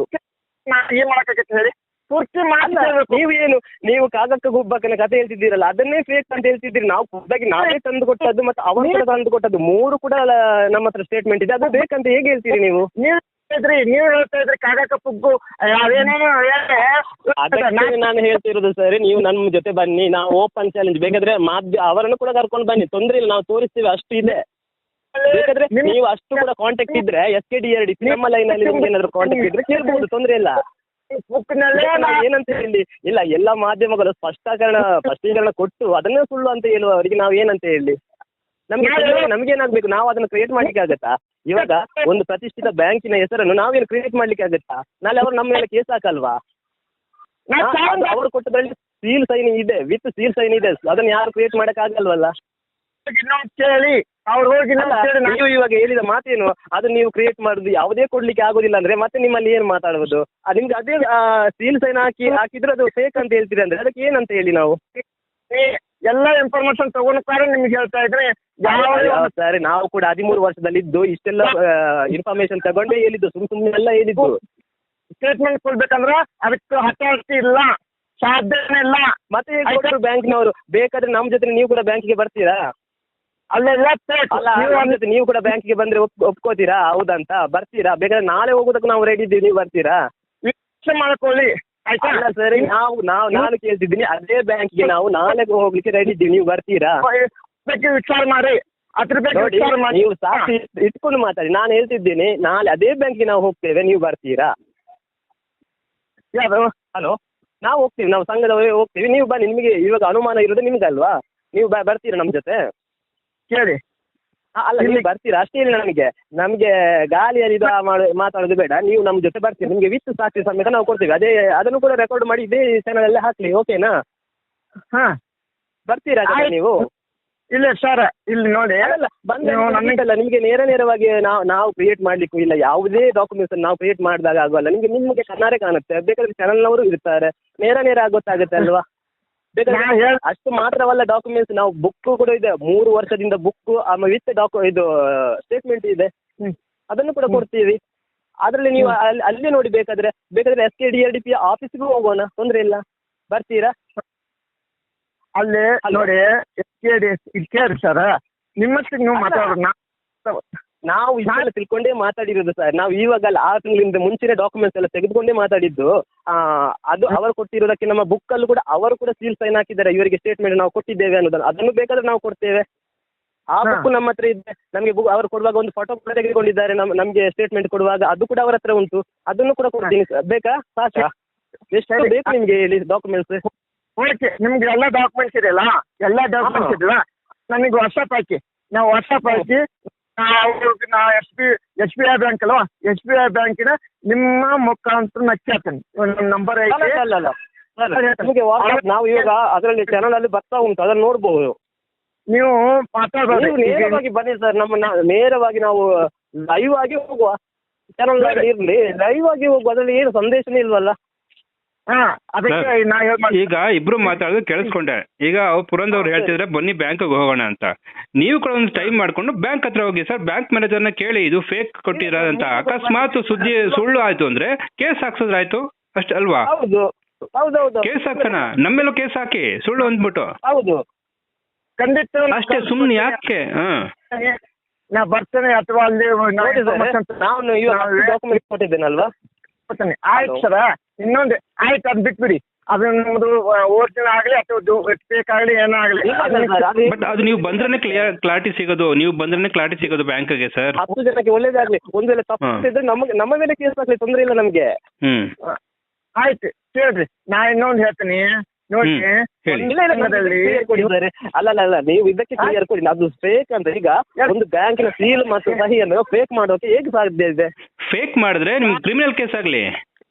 ನಾ ಏನ್ ಮಾಡಕ್ಕಾಗತ್ತೆ ಹೇಳಿ? ಪೂರ್ತಿ ಮಾಡ್ತಾರೆ ಮಾತಾಡ್ಬೇಕು ನೀವು ಏನು ನೀವು ಕಾಗಕ್ಕ ಗುಬ್ಬಕ್ಕನ ಕತೆ ಹೇಳ್ತಿದ್ದೀರಲ್ಲ ಅದನ್ನೇ ಫೇಕ್ ಅಂತ ಹೇಳ್ತಿದ್ದೀರಿ. ನಾವು ಖುದ್ದಾಗಿ ನಾವೇ ತಂದು ಕೊಟ್ಟದ್ದು ಮತ್ತೆ ಅವರು ಕೂಡ ತಂದು ಕೊಟ್ಟದ್ದು ಮೂರು ಕೂಡ ನಮ್ಮ ಹತ್ರ ಸ್ಟೇಟ್ಮೆಂಟ್ ಇದೆ. ಅದು ಬೇಕಂತ ಹೇಗೆ ಹೇಳ್ತೀರಿ ನೀವು? ನೀವು ನೀವು ಹೇಳ್ತಾ ಇದ್ರಿ ಕಾಗಕ್ಕ ಪುಗ್ಗು ಅದೇನೇನೋ ಹೇಳಿ ಅದಕ್ಕೆ ನಾನು ಹೇಳ್ತಿರೋದು ಸರ್ ನೀವು ನಮ್ಮ ಜೊತೆ ಬನ್ನಿ ನಾವು ಓಪನ್ ಚಾಲೆಂಜ್ ಬೇಕಾದ್ರೆ ಮಾಧ್ಯ ಅವರನ್ನು ಕೂಡ ಕರ್ಕೊಂಡು ಬನ್ನಿ. ತೊಂದ್ರೆ ಇಲ್ಲ ನಾವು ತೋರಿಸ್ತೀವಿ ಅಷ್ಟು ಇದೆ. ಬೇಕಾದ್ರೆ ನೀವು ಅಷ್ಟು ಕೂಡ ಕಾಂಟ್ಯಾಕ್ಟ್ ಇದ್ರೆ S K D R D ನಮ್ಮ ಲೈನ್ ಅಲ್ಲಿ ನಿಮ್ಗೆ ಏನಾದ್ರು ಕಾಂಟ್ಯಾಕ್ಟ್ ಇದ್ರೆ ಕೇಳ್ಬಹುದು ತೊಂದ್ರೆ ಇಲ್ಲ. ಬುಕ್ನಲ್ಲೇ ನಾವು ಏನಂತ ಹೇಳಿ? ಇಲ್ಲ ಎಲ್ಲ ಮಾಧ್ಯಮಗಳು ಸ್ಪಷ್ಟೀಕರಣ ಸ್ಪಷ್ಟೀಕರಣ ಕೊಟ್ಟು ಅದನ್ನೇ ಸುಳ್ಳು ಅಂತ ಹೇಳುವ ಅವರಿಗೆ ನಾವು ಏನಂತ ಹೇಳಿ? ನಮ್ಗೆ ನಮ್ಗೆ ನಮ್ಗೇನಾಗ್ಬೇಕು? ನಾವು ಅದನ್ನ ಕ್ರಿಯೇಟ್ ಮಾಡ್ಲಿಕ್ಕೆ ಆಗತ್ತಾ? ಇವಾಗ ಒಂದು ಪ್ರತಿಷ್ಠಿತ ಬ್ಯಾಂಕಿನ ಹೆಸರನ್ನು ನಾವೇನು ಕ್ರಿಯೇಟ್ ಮಾಡ್ಲಿಕ್ಕೆ ಆಗತ್ತಾ? ನಾಳೆ ಅವರು ನಮ್ಮ ಮೇಲೆ ಕೇಸ್ ಹಾಕಲ್ವಾ? ಅವರು ಕೊಟ್ಟದ್ರಲ್ಲಿ ಸೀಲ್ ಸೈನ್ ಇದೆ ವಿತ್ ಸೀಲ್ ಸೈನ್ ಇದೆ. ಅದನ್ನ ಯಾರು ಕ್ರಿಯೇಟ್ ಮಾಡಕ್ ಆಗಲ್ವಲ್ಲ ಕೇಳಿ ಅವ್ರು ಹೋಗಿ ಕೇಳಿ ನೀವು ಇವಾಗ ಹೇಳಿದ ಮಾತೇನು ಅದು ನೀವು ಕ್ರಿಯೇಟ್ ಮಾಡುದು ಯಾವುದೇ ಕೊಡ್ಲಿಕ್ಕೆ ಆಗೋದಿಲ್ಲ ಅಂದ್ರೆ ಮತ್ತೆ ನಿಮ್ಮಲ್ಲಿ ಏನ್ ಮಾತಾಡುವುದು? ಆ, ನಿಮ್ಗೆ ಅದೇ ಸೀಲ್ ಸೈನ್ ಹಾಕಿ ಹಾಕಿದ್ರೆ ಅದು ಫೇಕ್ ಅಂತ ಹೇಳ್ತೀರಿ ಅಂದ್ರೆ ಅದಕ್ಕೆ ಏನಂತ ಹೇಳಿ ನಾವು? ಎಲ್ಲಾ ಎಲ್ಲ ಇನ್ಫಾರ್ಮೇಶನ್ ತಗೊಂಡ್ರೆ ನಿಮ್ಗೆ ಹೇಳ್ತಾ ಇದ್ರೆ ಯಾವ ಸರಿ ನಾವು ಕೂಡ ಹದಿಮೂರು ವರ್ಷದಲ್ಲಿ ಇದ್ದು ಇಷ್ಟೆಲ್ಲ ಇನ್ಫಾರ್ಮೇಶನ್ ತಗೊಂಡೇ ಹೇಳಿದ್ದು ಸುಮ್ ಸುಮ್ಮನೆ ಎಲ್ಲ ಹೇಳಿದ್ದು. ಸ್ಟೇಟ್ಮೆಂಟ್ ಕೊಡ್ಬೇಕಂದ್ರ ಅದಕ್ಕೆ ಹತಾಶೆ ಇಲ್ಲ ಸಾಧ್ಯನೇ ಇಲ್ಲ. ಮತ್ತೆ ಕೊಟ್ಟರು ಬ್ಯಾಂಕ್ನವರು ಬೇಕಾದ್ರೆ ನಮ್ಮ ಜೊತೆ ನೀವು ಕೂಡ ಬ್ಯಾಂಕಿಗೆ ಬರ್ತೀರಾ? ಅಲ್ಲೆಲ್ಲ ಅಲ್ಲ ನೀವು ಕೂಡ ಬ್ಯಾಂಕಿಗೆ ಬಂದ್ರೆ ಒಪ್ ಒಪ್ಕೋತೀರಾ? ಹೌದಂತ? ಬರ್ತೀರಾ? ಬೇಕಾದ್ರೆ ನಾಳೆ ಹೋಗೋದಕ್ಕೆ ನಾವು ರೆಡಿ ಇದ್ದೀವಿ ನೀವು ಬರ್ತೀರಾ? ಮಾಡ್ಕೊಳ್ಳಿ. ಆಯ್ತಾ? ಸರಿ ನಾವು ನಾವು ನಾನು ಕೇಳ್ತಿದ್ದೀನಿ ಅದೇ ಬ್ಯಾಂಕಿಗೆ ನಾವು ನಾಳೆ ಹೋಗ್ಲಿಕ್ಕೆ ರೆಡಿ ಇದ್ದೀವಿ ನೀವು ಬರ್ತೀರಾ? ವಿಚಾರ ಮಾಡಿ. ಅದ್ರ ಬಗ್ಗೆ ನೀವು ಸಾಕ್ಷಿ ಇಟ್ಕೊಂಡು ಮಾತಾಡಿ. ನಾನು ಹೇಳ್ತಿದ್ದೇನೆ ನಾಳೆ ಅದೇ ಬ್ಯಾಂಕಿಗೆ ನಾವು ಹೋಗ್ತೇವೆ ನೀವು ಬರ್ತೀರಾ? ಯಾರು? ಹಲೋ ನಾವು ಹೋಗ್ತೀವಿ ನಾವು ಸಂಘದವರೇ ಹೋಗ್ತೀವಿ. ನೀವು ಬನ್ನಿ ನಿಮಗೆ ಇವಾಗ ಅನುಮಾನ ಇರೋದು ನಿಮ್ಗಲ್ವಾ ನೀವು ಬರ್ತೀರಾ ನಮ್ಮ ಜೊತೆ? ಕೇಳಿ. ಅಲ್ಲ ನೀವು ಬರ್ತೀರಾ? ಅಷ್ಟೇ ಇಲ್ಲ ನಮಗೆ. ನಮಗೆ ಗಾಳಿಯಲ್ಲಿ ಇದು ಮಾಡ- ಮಾತಾಡೋದು ಬೇಡ. ನೀವು ನಮ್ಮ ಜೊತೆ ಬರ್ತೀರಿ. ನಿಮಗೆ ವಿತ್ ಸಾಕ್ಷಿ ಸಮೇತ ನಾವು ಕೊಡ್ತೀವಿ. ಅದೇ ಅದನ್ನು ಕೂಡ ರೆಕಾರ್ಡ್ ಮಾಡಿ ಇದೇ ಚಾನಲ್ ಅಲ್ಲೇ ಹಾಕ್ಲಿ ಓಕೆನಾ ಹಾ. ಬರ್ತೀರಾ ಹಾಗಾದ್ರೆ ನೀವು? ಇಲ್ಲ ಸರ್ ಇಲ್ಲಿ ನೋಡಿ. ಅಲ್ಲ ನಿಮಗೆ ನೇರ ನೇರವಾಗಿ ನಾವು ನಾವು ಕ್ರಿಯೇಟ್ ಮಾಡ್ಲಿಕ್ಕೂ ಇಲ್ಲ. ಯಾವುದೇ ಡಾಕ್ಯುಮೆಂಟ್ಸ್ ನಾವು ಕ್ರಿಯೇಟ್ ಮಾಡಿದಾಗ ಆಗೋಲ್ಲ ನಿಮಗೆ ನಿಮಗೆ ಕಣ್ಣಾರೆ ಕಾಣುತ್ತೆ. ಬೇಕಾದ್ರೆ ಚಾನಲ್ನವರು ಇರ್ತಾರೆ. ನೇರ ನೇರ ಗೊತ್ತಾಗುತ್ತೆ ಅಲ್ವಾ? ಬೇಕಾದ್ರೆ ಅಷ್ಟು ಮಾತ್ರವಲ್ಲ ಡಾಕ್ಯುಮೆಂಟ್ಸ್ ನಾವು ಬುಕ್ ಕೂಡ ಇದೆ. ಮೂರು ವರ್ಷದಿಂದ ಬುಕ್ ಆಮೇಲೆ ವಿತ್ ಡಾಕ್ಯು ಇದು ಸ್ಟೇಟ್ಮೆಂಟ್ ಇದೆ. ಅದನ್ನು ಕೂಡ ಕೊಡ್ತೀವಿ. ಅದರಲ್ಲಿ ನೀವು ಅಲ್ಲಿ ಅಲ್ಲೇ ನೋಡಿ ಬೇಕಾದ್ರೆ ಬೇಕಾದ್ರೆ S K D L D P ಆಫೀಸ್ಗೂ ಹೋಗೋಣ. ತೊಂದರೆ ಇಲ್ಲ. ಬರ್ತೀರಾ? ಅಲ್ಲಿ ನೋಡಿ ಎಸ್ ಕೆ ಡಿ ಕೇಳಿ ಸರ್ ನಿಮ್ಮ ನೀವು ಮಾತಾಡೋಣ ನಾವು ಇದೆಲ್ಲ ತಿಳ್ಕೊಂಡೇ ಮಾತಾಡಿರೋದು ಸರ್. ನಾವು ಇವಾಗ ಅಲ್ಲ ಆರು ತಿಂಗಳಿಂದ ಮುಂಚೆನೆ ಡಾಕ್ಯುಮೆಂಟ್ಸ್ ಎಲ್ಲ ತೆಗೆದುಕೊಂಡೇ ಮಾತಾಡಿದ್ದು. ಆ, ಅದು ಅವರು ಕೊಟ್ಟಿರೋದಕ್ಕೆ ನಮ್ಮ ಬುಕ್ ಅಲ್ಲೂ ಕೂಡ ಅವರು ಕೂಡ ಸೀಲ್ ಸೈನ್ ಹಾಕಿದ್ದಾರೆ. ಇವರಿಗೆ ಸ್ಟೇಟ್ಮೆಂಟ್ ನಾವು ಕೊಟ್ಟಿದ್ದೇವೆ ಅನ್ನೋದನ್ನು. ಅದನ್ನು ಬೇಕಾದ್ರೆ ನಾವು ಕೊಡ್ತೇವೆ. ಆ. ಬುಕ್ ನಮ್ಮ ಹತ್ರ ಇದೆ ನಮಗೆ ಬುಕ್ ಅವರು ಕೊಡುವಾಗ ಒಂದು ಫೋಟೋ ಕೂಡ ತೆಗೆದುಕೊಂಡಿದ್ದಾರೆ. ನಮ್ ನಮಗೆ ಸ್ಟೇಟ್ಮೆಂಟ್ ಕೊಡುವಾಗ ಅದು ಕೂಡ ಅವರ ಹತ್ರ ಉಂಟು. ಅದನ್ನು ಕೂಡ ಕೊಡ್ತೀನಿ ಸರ್. ಬೇಕಾ? ಸಾಕಾ ಎಷ್ಟು. ಬೇಕು ನಿಮಗೆ ಹೇಳಿ ಡಾಕ್ಯುಮೆಂಟ್ಸ್ ಓಕೆ ನಿಮ್ಗೆ ಎಲ್ಲ ಡಾಕ್ಯುಮೆಂಟ್ಸ್ ಇದೆಯಲ್ಲ ಎಲ್ಲ ಡಾಕ್ಯುಮೆಂಟ್ಸ್. ಇದೆಯಲ್ಲ? ನನಗೆ ವಾಟ್ಸಪ್ ಹಾಕಿ. ನಾವು ವಾಟ್ಸಪ್ ಹಾಕಿ ನಾ S B S B I bank ಅಲ್ವಾ? ಎಸ್ ಬಿ ಐ ಬ್ಯಾಂಕಿನ ನಿಮ್ಮ ಮುಖಾಂತರ ನಚ್ಚಾತೀನಿ ನಿಮ್ಮ ನಂಬರ್ ಐತೆ. ಅಲ್ಲ ಅಲ್ಲ ನಿಮಗೆ ವಾಟ್ಸ್ಆಪ್ ನಾವು ಇವಾಗ ಅದರಲ್ಲಿ ಚಾನಲ್ ಅಲ್ಲಿ ಬರ್ತಾ ಉಂಟು ಅದನ್ನ ನೋಡಬಹುದು ನೀವು ನೀವು ನೇರವಾಗಿ ಬನ್ನಿ ಸರ್ ನಮ್ಮ ನೇರವಾಗಿ ನಾವು ಲೈವ್ ಆಗಿ ಹೋಗುವ. ಚಾನಲ್ ಇರ್ಲಿ. ಲೈವ್ ಆಗಿ ಹೋಗುವ ಅದ್ರಲ್ಲಿ ಏನು ಸಂದೇಶನೇ ಇಲ್ವಲ್ಲ? ಹಾ ಅದಕ್ಕೆ ನಾ ಹೇಳ್ ಈಗ ಇಬ್ರು ಮಾತಾಡೋದು ಕೇಳಿಸ್ಕೊಂಡೆ. ಈಗ ಅವ್ರು ಪುರಂದವ್ರು ಹೇಳ್ತಿದ್ರೆ ಬನ್ನಿ ಬ್ಯಾಂಕ್ಗೆ ಹೋಗೋಣ ಅಂತ. ನೀವು ಕೂಡ ಒಂದು ಟೈಮ್ ಮಾಡ್ಕೊಂಡು ಬ್ಯಾಂಕ್ ಹತ್ರ ಹೋಗಿ ಸರ್ ಬ್ಯಾಂಕ್ ಮ್ಯಾನೇಜರ್ನ ಕೇಳಿ ಇದು ಫೇಕ್ ಕೊಟ್ಟಿರೋದಂತ ಅಕಸ್ಮಾತ್ ಸುದ್ದಿ ಸುಳ್ಳು ಆಯ್ತು ಅಂದ್ರೆ ಕೇಸ್ ಹಾಕ್ಸೋದ್ರಾಯ್ತು? ಅಷ್ಟೇ ಅಲ್ವಾ? ಹೌದು ಹೌದೌದು. ಕೇಸ್ ಹಾಕ್ಸೋಣ. ನಮ್ಮೇಲೂ ಕೇಸ್ ಹಾಕಿ. ಸುಳ್ಳು ಅಂದ್ಬಿಟ್ಟು. ಹೌದು. ಖಂಡಿತ ಅಷ್ಟೇ ಸುಮ್ನೆ ಯಾಕೆ? ಹಾ. ನಾ ಬರ್ತೇನೆ ಅಥವಾ ಅಲ್ಲಿ ನಾ ನೋಡಿ ಸರ್ ನಾನು ಇವಾಗ ಡಾಕ್ಯುಮೆಂಟ್ ಕೊಟ್ಟಿದ್ದೇನಲ್ವಾ? ಅಲ್ವಾ ಆಯ್ತು ಸರ್. ಇನ್ನೊಂದು. ಆಯ್ತು ಅದ್ ಬಿಟ್ಬಿಡಿ. ಅದು ನಮ್ದು ಓರಿಜಿನಲ್ ಆಗಲಿ ಅಥವಾ ಫೇಕ್ ಆಗ್ಲಿ ಬಟ್ ಅದು ನೀವು ಬಂದ್ರೆ ಕ್ಲಿಯರ್ ಕ್ಲಾರಿಟಿ ಸಿಗೋದು ನೀವು ಬಂದ್ರೆ ಕ್ಲಾರಿಟಿ ಸಿಗೋದು ಬ್ಯಾಂಕ್ಗೆ ಸರ್ ಹತ್ತು ಜನಕ್ಕೆ ಒಳ್ಳೇದಾಗ್ಲಿ. ಒಂದ್ ವೇಳೆ ತಪ್ಪು ಇದ್ರೆ ನಮಗೆ ನಮ್ಮ ಮೇಲೆ ಕೇಸ್ ಆಗ್ಲಿ ತೊಂದ್ರೆ ಇಲ್ಲ ನಮ್ಗೆ. ಹ್ಮ್. ಆಯ್ತು ಕೇಳ್ರಿ. ನಾ ಇನ್ನೊಂದು ಹೇಳ್ತೀನಿ. ನೋಡಿ ಅಲ್ಲ ಅಲ್ಲ ಅಲ್ಲ ನೀವು ಇದಕ್ಕೆ ಕ್ಲಿಯರ್ ಕೊಡಿ. ಅದು ಫೇಕ್ ಅಂದ್ರೆ ಈಗ ಒಂದು ಬ್ಯಾಂಕಿನ ಸೀಲ್ ಮತ್ತು ಸಹಿಯನ್ನು ಫೇಕ್ ಮಾಡೋಕೆ ಹೇಗೆ ಸಾಧ್ಯ ಇದೆ? ಫೇಕ್ ಮಾಡಿದ್ರೆ ನಿಮ್ಗೆ ಕ್ರಿಮಿನಲ್ ಕೇಸ್ ಆಗ್ಲಿ.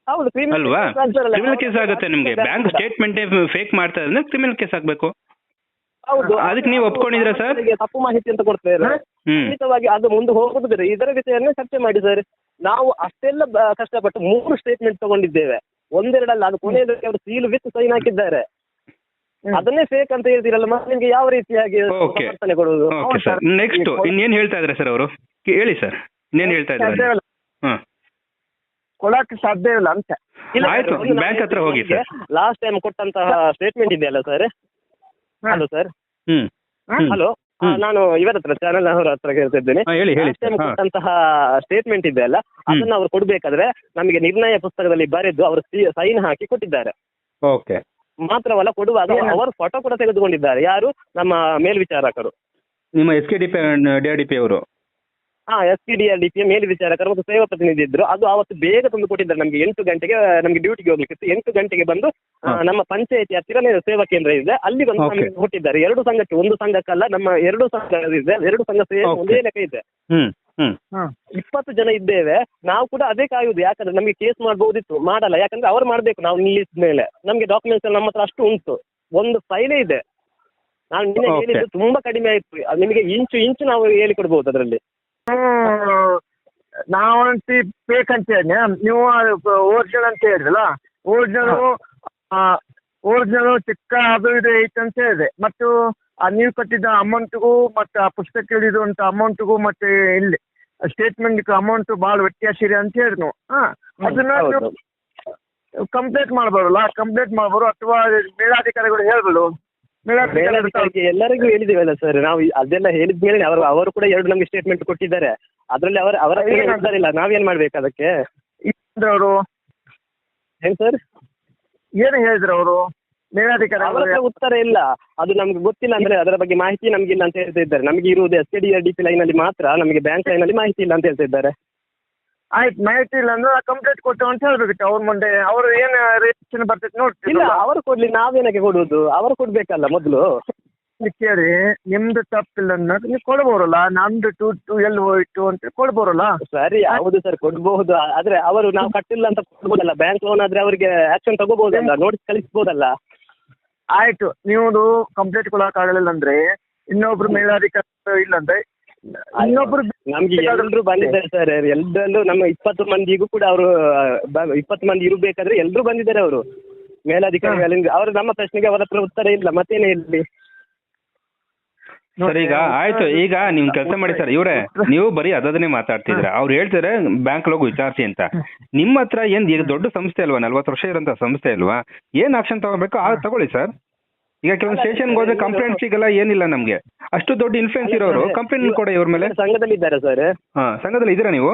ಹೌದು criminal ಅಲ್ವಾ? case ಕ್ರಿಮಿನಲ್ ಕೇಸ್ ಆಗುತ್ತೆ ನಿಮ್ಗೆ. ಬ್ಯಾಂಕ್ ಸ್ಟೇಟ್ಮೆಂಟ್ ಫೇಕ್ ಮಾಡ್ತಾ ಇದ್ರೆ ಕ್ರಿಮಿನಲ್ ಕೇಸ್ ಆಗ್ಬೇಕು. ಹೌದು. ಅದಕ್ಕೆ ನೀವು ಒಪ್ಕೊಂಡಿದ್ರ ಸರ್? ತಪ್ಪು ಮಾಹಿತಿ ಅಂತ ಕೊಡ್ತೇವೆ ಹ್ಮ್. ಖಂಡಿತವಾಗಿ ಅದು ಮುಂದೆ ಹೋಗುದು ಬೇರೆ ಇದರ ವಿಷಯವನ್ನು ಚರ್ಚೆ ಮಾಡಿ ಸರ್. ನಾವು ಅಷ್ಟೆಲ್ಲ ಕಷ್ಟಪಟ್ಟು ಮೂರು ಸ್ಟೇಟ್ಮೆಂಟ್ ತಗೊಂಡಿದ್ದೇವೆ. ಒಂದೆರಡಲ್ಲ ಅದು ಕೊನೆಯದಕ್ಕೆ ಅವರು ಸೀಲ್ ವಿತ್ ಸೈನ್ ಹಾಕಿದ್ದಾರೆ. ಅದನ್ನೇ ಫೇಕ್ ಅಂತ ಹೇಳ್ತೀರಲ್ಲ ಮತ್ತೆ ನಿಮ್ಗೆ ಯಾವ ರೀತಿಯಾಗಿ ಕೊಡುವುದು? Okay sir. ನೆಕ್ಸ್ಟ್ ಇನ್ನೇನು ಹೇಳ್ತಾ ಇದ್ದಾರೆ ಸರ್ ಅವರು? ಹೇಳಿ ಸರ್ ಇನ್ನೇನು ಹೇಳ್ತಾ ಇದ್ದಾರೆ? ಕೊಡಕ್ಕೆ ಸಾಧ್ಯ ಇಲ್ಲ ಅಂತ. ಇಲ್ಲ ಆಯ್ತು, ಬ್ಯಾಂಕ್ ಹತ್ರ ಹೋಗಿ ಸರ್. ಲಾಸ್ಟ್ ಟೈಮ್ ಕೊಟ್ಟಂತಹ ಸ್ಟೇಟ್ಮೆಂಟ್ ಇದೆಯಲ್ಲ ಸರ್ ಹಲೋ ಸರ್ ಹ್ಮ್. ಹಾ? ಹಲೋ ನಾನು ಇವರ ಹತ್ರ ಚಾನಲ್ ಅವರ ಹತ್ರ ಕೇಳ್ತಾ ಇದ್ದೇನೆ ಹೇಳಿ ಹೇಳಿ. ಕೊಟ್ಟಂತಹ ಸ್ಟೇಟ್ಮೆಂಟ್ ಇದೆಯಲ್ಲ ಅದನ್ನ ಅವರು ಕೊಡ್ಬೇಕಾದ್ರೆ ನಮಗೆ ನಿರ್ಣಯ ಪುಸ್ತಕದಲ್ಲಿ ಬರೆದು ಅವರು ಸೈನ್ ಹಾಕಿ ಕೊಟ್ಟಿದ್ದಾರೆ. ಓಕೆ. ಮಾತ್ರವಲ್ಲ ಕೊಡುವಾಗ? ಅವರು ಫೋಟೋ ಕೂಡ ತೆಗೆದುಕೊಂಡಿದ್ದಾರೆ. ಯಾರು? ನಮ್ಮ ಮೇಲ್ವಿಚಾರಕರು. ನಿಮ್ಮ S K D P D D P ಅವರು. ಹಾ S P D R D P ಮೇಲ್ವಿಚಾರಕರು ಮತ್ತು ಸೇವಾ ಪ್ರತಿನಿಧಿ ಇದ್ರು. ಅದು ಅವತ್ತು ಬೇಗ ತಂದು ಕೊಟ್ಟಿದ್ದಾರೆ ನಮಗೆ. ಎಂಟು ಗಂಟೆಗೆ ನಮಗೆ ಡ್ಯೂಟಿಗೆ ಹೋಗ್ಲಿಕ್ಕೆ ಎಂಟು ಗಂಟೆಗೆ ಬಂದು ಆ, ನಮ್ಮ ಪಂಚಾಯತಿ ಹತ್ತಿರನೇ ಸೇವಾ ಕೇಂದ್ರ ಇದೆ. ಅಲ್ಲಿ ಬಂದು. ನಮಗೆ ಕೊಟ್ಟಿದ್ದಾರೆ. ಎರಡು ಸಂಘಕ್ಕೆ ಒಂದು ಸಂಘಕ್ಕಲ್ಲ ನಮ್ಮ ಎರಡು ಸಂಘ ಇದೆ. ಎರಡು ಸಂಘ ಸೇರಿ ಒಂದೇ ಲೆಕ್ಕ ಇದೆ. ಇಪ್ಪತ್ತು ಜನ ಇದ್ದೇವೆ. ನಾವು ಕೂಡ ಅದೇ ಕಾಯುವುದು. ಯಾಕಂದ್ರೆ ನಮಗೆ ಕೇಸ್ ಮಾಡಬಹುದಿತ್ತು. ಮಾಡಲ್ಲ. ಯಾಕಂದ್ರೆ ಅವ್ರು ಮಾಡ್ಬೇಕು ನಾವು ನಿಲ್ಲಿಸಿದ ಮೇಲೆ. ನಮಗೆ ಡಾಕ್ಯುಮೆಂಟ್ಸ್ ನಮ್ಮ ಹತ್ರ ಅಷ್ಟು ಉಂಟು. ಒಂದು ಫೈಲೇ ಇದೆ. ನಾನು ನಿನ್ನೆ. ಹೇಳಿದ್ದು ತುಂಬಾ ಕಡಿಮೆ ಆಯ್ತು. ಅದು ನಿಮಗೆ ಇಂಚು ಇಂಚು ನಾವು ಹೇಳಿಕೊಡ್ಬಹುದು ಅದರಲ್ಲಿ. ನಾವಂತಿ ಫೇಕ್ ಅಂತ ಹೇಳಿ ನೀವು ಓರಿಜಿನಲ್ ಅಂತ ಹೇಳಿದ್ರಲ್ಲ? ಓರಿಜಿನಲ್ ಓರಿಜಿನಲ್ ಚಿಕ್ಕ ಅದು ಇದು ಐತೆ ಅಂತ ಹೇಳಿದೆ. ಮತ್ತು ಆ ನೀವು ಕಟ್ಟಿದ ಅಮೌಂಟ್ಗೂ ಮತ್ತು ಆ ಪುಸ್ತಕ ಹಿಡಿದಂಥ ಅಮೌಂಟ್ಗೂ ಮತ್ತೆ ಇಲ್ಲಿ ಸ್ಟೇಟ್ಮೆಂಟ್ ಅಮೌಂಟ್ ಭಾಳ ವ್ಯತ್ಯಾಸ ಇದೆ ಅಂತ ಹೇಳಿದ್ ನಾವು ಹಾಂ ಅದನ್ನ ನೀವು ಕಂಪ್ಲೇಂಟ್ ಮಾಡ್ಬೋದಲ್ಲ? ಕಂಪ್ಲೇಂಟ್ ಮಾಡ್ಬೋದು? ಅಥವಾ ಮೇಲಾಧಿಕಾರಿಗಳು ಹೇಳ್ಬೋದು? ಎಲ್ಲರಿಗೂ ಹೇಳಿದೀವಲ್ಲ ಸರ್ ನಾವು ಅದೆಲ್ಲ ಹೇಳಿದ್ಮೇಲೆ ಅವರು ಅವರು ಕೂಡ ಎರಡು ನಮಗೆ ಸ್ಟೇಟ್ಮೆಂಟ್ ಕೊಟ್ಟಿದ್ದಾರೆ. ಅದರಲ್ಲಿ ಅವರ ಅವರ ಉತ್ತರ ಇಲ್ಲ. ನಾವೇನ್ ಮಾಡ್ಬೇಕು ಅದಕ್ಕೆ? ಅವರು? ಏನ್ ಸರ್ ಏನು ಹೇಳಿದ್ರು ಅವರು? ಮೇಲಾಧಿಕಾರಿ ಉತ್ತರ ಇಲ್ಲ. ಅದು ನಮ್ಗೆ ಗೊತ್ತಿಲ್ಲ ಅಂದ್ರೆ ಅದರ ಬಗ್ಗೆ ಮಾಹಿತಿ ನಮ್ಗೆ ಇಲ್ಲ ಅಂತ ಹೇಳ್ತಾ ಇದ್ದಾರೆ. ನಮಗೆ ಇರುವುದು S K D D P line ಅಲ್ಲಿ ಮಾತ್ರ ನಮಗೆ ಬ್ಯಾಂಕ್ ಲೈನ್ ಅಲ್ಲಿ ಮಾಹಿತಿ ಇಲ್ಲ ಅಂತ ಹೇಳ್ತಾ ಇದ್ದಾರೆ. ಆಯ್ತು ಮಾಹಿತಿ ಇಲ್ಲ ಅಂದ್ರೆ ಕಂಪ್ಲೇಂಟ್ ಕೊಟ್ಟು ಅಂತ ಹೇಳ್ಬೇಕು ಅವ್ರ ಮುಂದೆ ಅವ್ರು ಏನ್ ರಿಯಾಕ್ಷನ್ ಬರ್ತೈತೆ ಇಲ್ಲ ನೋಡ್ತೀವಿ ಅವರು ಕೊಡ್ಲಿ ನಾವೇನಕ್ಕೆ ಕೊಡುವುದು? ಅವರು ಕೊಡ್ಬೇಕಲ್ಲ ಮೊದಲು. ಕೇಳಿ ನಿಮ್ದು ತಪ್ಪಿಲ್ಲ ಅನ್ನೋದು ನೀವು ಕೊಡ್ಬೋರಲ್ಲ? ನಮ್ದು ಟು ಟು ಎಲ್ಲಿ ಹೋಯ್ತು ಅಂತ ಕೊಡ್ಬೋರಲ್ಲ? ಸರಿ ಹೌದು ಸರ್ ಕೊಡ್ಬಹುದು ಆದ್ರೆ ಅವರು ನಾವು ಕಟ್ಟಿಲ್ಲ ಅಂತ ಕೊಡ್ಬೋದಲ್ಲ? ಬ್ಯಾಂಕ್ ಲೋನ್ ಆದ್ರೆ ಅವರಿಗೆ ಆಕ್ಷನ್ ತಗೋಬಹುದಲ್ಲ ನೋಟಿಸ್ ಕಳಿಸ್ಬೋದಲ್ಲ? ಆಯ್ತು ನೀವು ಕಂಪ್ಲೇಂಟ್ ಕೊಡಕ್ ಆಗಲಿಲ್ಲ ಅಂದ್ರೆ ಇನ್ನೊಬ್ರು ಮೇಲಾಧಿಕಾರಿ ಇಲ್ಲಂದ್ರೆ ಇನ್ನೊಬ್ರು ನಮ್ಗೆ ಎಲ್ರು ಬಂದಿದ್ದಾರೆ ಸರ್. ಎಲ್ಲರಲ್ಲೂ ನಮ್ಮ ಇಪ್ಪತ್ತು ಮಂದಿಗೂ ಕೂಡ ಅವರು ಇಪ್ಪತ್ತು ಮಂದಿ ಇರಬೇಕಾದ್ರೆ ಎಲ್ರು ಬಂದಿದ್ದಾರೆ ಅವರು. ಮೇಲಾಧಿಕಾರಿಗಳು ಅವರು ನಮ್ಮ ಪ್ರಶ್ನೆಗೆ ಅವರ ಹತ್ರ ಉತ್ತರ ಇಲ್ಲ ಮತ್ತೇನೆ ಇಲ್ಲಿ ಸರ್ ಈಗ ಆಯ್ತು. ಈಗ ನಿಮ್ ಕೆಲಸ ಮಾಡಿ ಸರ್. ಇವ್ರೆ ನೀವು ಬರೀ ಅದನ್ನೇ ಮಾತಾಡ್ತಿದ್ರ ಅವ್ರು ಹೇಳ್ತಾರೆ ಬ್ಯಾಂಕ್ ಹೋಗಿ ವಿಚಾರಿಸಿ ಅಂತ. ನಿಮ್ಮ ಹತ್ರ ಏನ್ ಈಗ ದೊಡ್ಡ ಸಂಸ್ಥೆ ಅಲ್ವಾ? ನಲ್ವತ್ತು ವರ್ಷ ಇರೋಂತ ಸಂಸ್ಥೆ ಅಲ್ವಾ? ಏನ್ ಆಕ್ಷನ್ ತಗೋಬೇಕು? ಆ ತಗೊಳ್ಳಿ ಸರ್. ಈಗ ಕೆಲವೊಂದು ಸ್ಟೇಷನ್ಗೆ ಹೋದ್ರೆ ಕಂಪ್ಲೇಂಟ್ ಸಿಗಲ್ಲ ಏನಿಲ್ಲ ನಮ್ಗೆ. ಅಷ್ಟು ದೊಡ್ಡ ಇನ್ಫ್ಲೂಯೆನ್ಸ್ ಇರೋರು. ಕಂಪ್ಲೇಂಟ್ ಕೊಡ ಇವ್ರ ಮೇಲೆ. ಸಂಘದಲ್ಲಿ ಇದ್ದಾರೆ ಸರ್. ಹಾ ಸಂಘದಲ್ಲಿ ಇದ್ದೀರಾ ನೀವು?